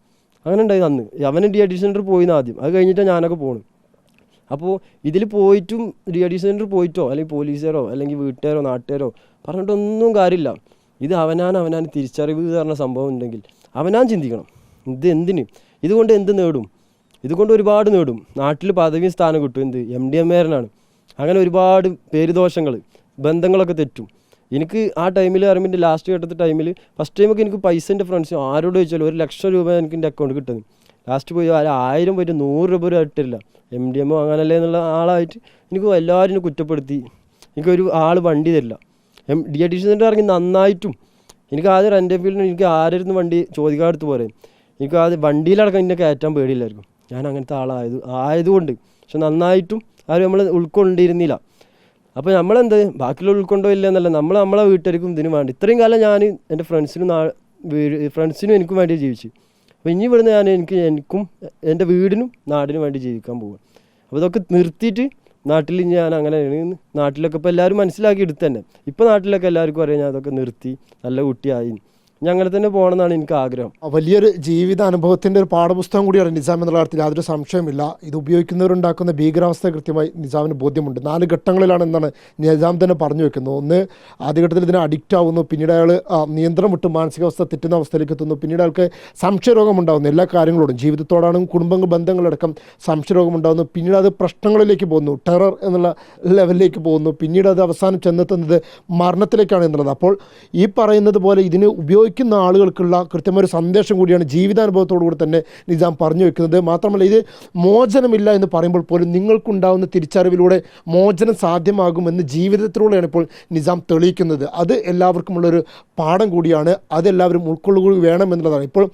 അങ്ങനെ ഉണ്ടായി അന്ന്. അവൻ ഡി അഡീഷൻ സെന്റർ പോയിന്ന് ആദ്യം. അത് കഴിഞ്ഞിട്ടാണ് ഞാനൊക്കെ പോകണം അപ്പോൾ ഇതിൽ പോയിട്ടും ഡി അഡീഷൻ സെന്റർ പോയിട്ടോ? അല്ലെങ്കിൽ പോലീസുകാരോ? അല്ലെങ്കിൽ വീട്ടുകാരോ? നാട്ടുകാരോ? പറഞ്ഞിട്ടൊന്നും കാര്യമില്ല. ഇത് അവനാൻ അവനാൻ തിരിച്ചറിവ് എന്ന് പറഞ്ഞ സംഭവം ഉണ്ടെങ്കിൽ അവനാൻ ചിന്തിക്കണം. ഇത് എന്തിന്? ഇതുകൊണ്ട് എന്ത് നേടും? ഇതുകൊണ്ട് ഒരുപാട് നേടും. നാട്ടിൽ പദവിയും സ്ഥാനം കിട്ടും. എന്ത്? എം ഡി എം ഏരനാണ് അങ്ങനെ ഒരുപാട് പേരുദോഷങ്ങൾ ബന്ധങ്ങളൊക്കെ തെറ്റും. എനിക്ക് ആ ടൈമിൽ അറിയുമ്പോൾ ലാസ്റ്റ് ഘട്ടത്തെ ടൈമിൽ ഫസ്റ്റ് ടൈമൊക്കെ എനിക്ക് പൈസ എന്റെ ഫ്രണ്ട്സ് ആരോട് ചോദിച്ചാലും ഒരു ലക്ഷം രൂപ എനിക്ക് എന്റെ അക്കൗണ്ട് കിട്ടുന്നത് ലാസ്റ്റ് പോയി ആയിരം പോയിട്ട് നൂറ് രൂപ ഒരു ഇട്ടില്ല എം ഡി എമ്മോ അങ്ങനല്ലേ എന്നുള്ള ആളായിട്ട് എനിക്ക് എല്ലാവരും കുറ്റപ്പെടുത്തി. എനിക്കൊരു ആൾ വണ്ടി തരില്ല. എം ഡി അഡീഷൻ സെന്റർ ഇറങ്ങി നന്നായിട്ടും. എനിക്ക് ആദ്യം എന്റെ ഫീൽഡിന് എനിക്ക് ആരായിരുന്നു വണ്ടി ചോദിക്കാടുത്ത് പോരെ? എനിക്ക് അത് വണ്ടിയിലടക്കം എന്നെ കയറ്റാൻ പേടിയില്ലായിരുന്നു ഞാൻ അങ്ങനത്തെ ആളായത് ആയതുകൊണ്ട്. പക്ഷെ നന്നായിട്ടും ആരും നമ്മൾ ഉൾക്കൊണ്ടിരുന്നില്ല. അപ്പോൾ നമ്മളെന്ത് ബാക്കിയുള്ള ഉൾക്കൊണ്ടോ ഇല്ല എന്നല്ല. നമ്മൾ നമ്മളെ വീട്ടുകാർക്കും ഇതിനു വേണ്ടി. ഇത്രയും കാലം ഞാൻ എന്റെ ഫ്രണ്ട്സിനും ഫ്രണ്ട്സിനും എനിക്കും വേണ്ടി ജീവിച്ചു. അപ്പോൾ ഇനി ഇവിടുന്ന് ഞാൻ എനിക്ക് എനിക്കും എന്റെ വീടിനും നാടിനും വേണ്ടി ജീവിക്കാൻ പോകും അപ്പോൾ ഇതൊക്കെ നിർത്തിയിട്ട് നാട്ടിൽ ഞാൻ അങ്ങനെ നാട്ടിലൊക്കെ ഇപ്പോൾ എല്ലാവരും മനസ്സിലാക്കി എടുത്തു തന്നെ. ഇപ്പോൾ നാട്ടിലൊക്കെ എല്ലാവർക്കും അറിയാം ഞാൻ അതൊക്കെ നിർത്തി. നല്ല കുട്ടിയായി. ഞങ്ങൾ തന്നെ പോകണമെന്നാണ് എനിക്ക് ആഗ്രഹം. വലിയൊരു ജീവിത അനുഭവത്തിന്റെ ഒരു പാഠപുസ്തകം കൂടിയാണ് നിസാം എന്നുള്ള കാര്യത്തിൽ യാതൊരു സംശയമില്ല ഇത് ഉപയോഗിക്കുന്നവരുണ്ടാക്കുന്ന ഭീകരാവസ്ഥ കൃത്യമായി നിസാമിന് ബോധ്യമുണ്ട്. നാല് ഘട്ടങ്ങളിലാണ് എന്നാണ് നിസാം തന്നെ പറഞ്ഞു വെക്കുന്നത്. ഒന്ന് ആദ്യഘട്ടത്തിൽ ഇതിന് അഡിക്റ്റ് ആവുന്നു. പിന്നീട് അയാൾ നിയന്ത്രണം വിട്ട് മാനസികാവസ്ഥ തെറ്റുന്ന അവസ്ഥയിലേക്ക് എത്തുന്നു. പിന്നീട് അയാൾക്ക് സംശയരോഗം ഉണ്ടാകുന്നു എല്ലാ കാര്യങ്ങളോടും. ജീവിതത്തോടാണ് കുടുംബങ്ങൾ ബന്ധങ്ങളടക്കം സംശയരോഗം ഉണ്ടാകുന്നു പിന്നീട് അത് പ്രശ്നങ്ങളിലേക്ക് പോകുന്നു. ടെറർ എന്നുള്ള ലെവലിലേക്ക് പോകുന്നു. പിന്നീട് അത് അവസാനം ചെന്നെത്തുന്നത് മരണത്തിലേക്കാണ് എന്നുള്ളത്. അപ്പോൾ ഈ പറയുന്നത് പോലെ ഇതിന് ഉപയോഗിക്കുന്ന ആളുകൾക്കുള്ള കൃത്യമായ ഒരു സന്ദേശം കൂടിയാണ് ജീവിതാനുഭവത്തോടു കൂടി തന്നെ നിജാം പറഞ്ഞു വെക്കുന്നത്. മാത്രമല്ല ഇത് മോചനമില്ല എന്ന് പറയുമ്പോൾ പോലും നിങ്ങൾക്കുണ്ടാകുന്ന തിരിച്ചറിവിലൂടെ മോചനം സാധ്യമാകുമെന്ന് ജീവിതത്തിലൂടെയാണ് ഇപ്പോൾ നിജാം തെളിയിക്കുന്നത്. അത് എല്ലാവർക്കുമുള്ളൊരു പാഠം കൂടിയാണ്. അതെല്ലാവരും ഉൾക്കൊള്ളുക വേണം എന്നുള്ളതാണ് ഇപ്പോൾ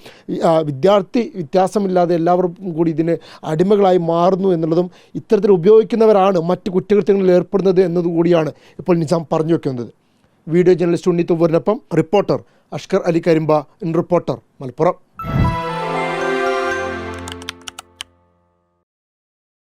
വിദ്യാർത്ഥി വ്യത്യാസമില്ലാതെ എല്ലാവർക്കും കൂടി ഇതിന് അടിമകളായി മാറുന്നു എന്നുള്ളതും ഇത്തരത്തിൽ ഉപയോഗിക്കുന്നവരാണ് മറ്റ് കുറ്റകൃത്യങ്ങളിൽ ഏർപ്പെടുന്നത് എന്നതുകൂടിയാണ് ഇപ്പോൾ നിജാം പറഞ്ഞു വെക്കുന്നത്. Video journalist Unni reporter Ashkar Ali Karimba in Reporter Malappuram.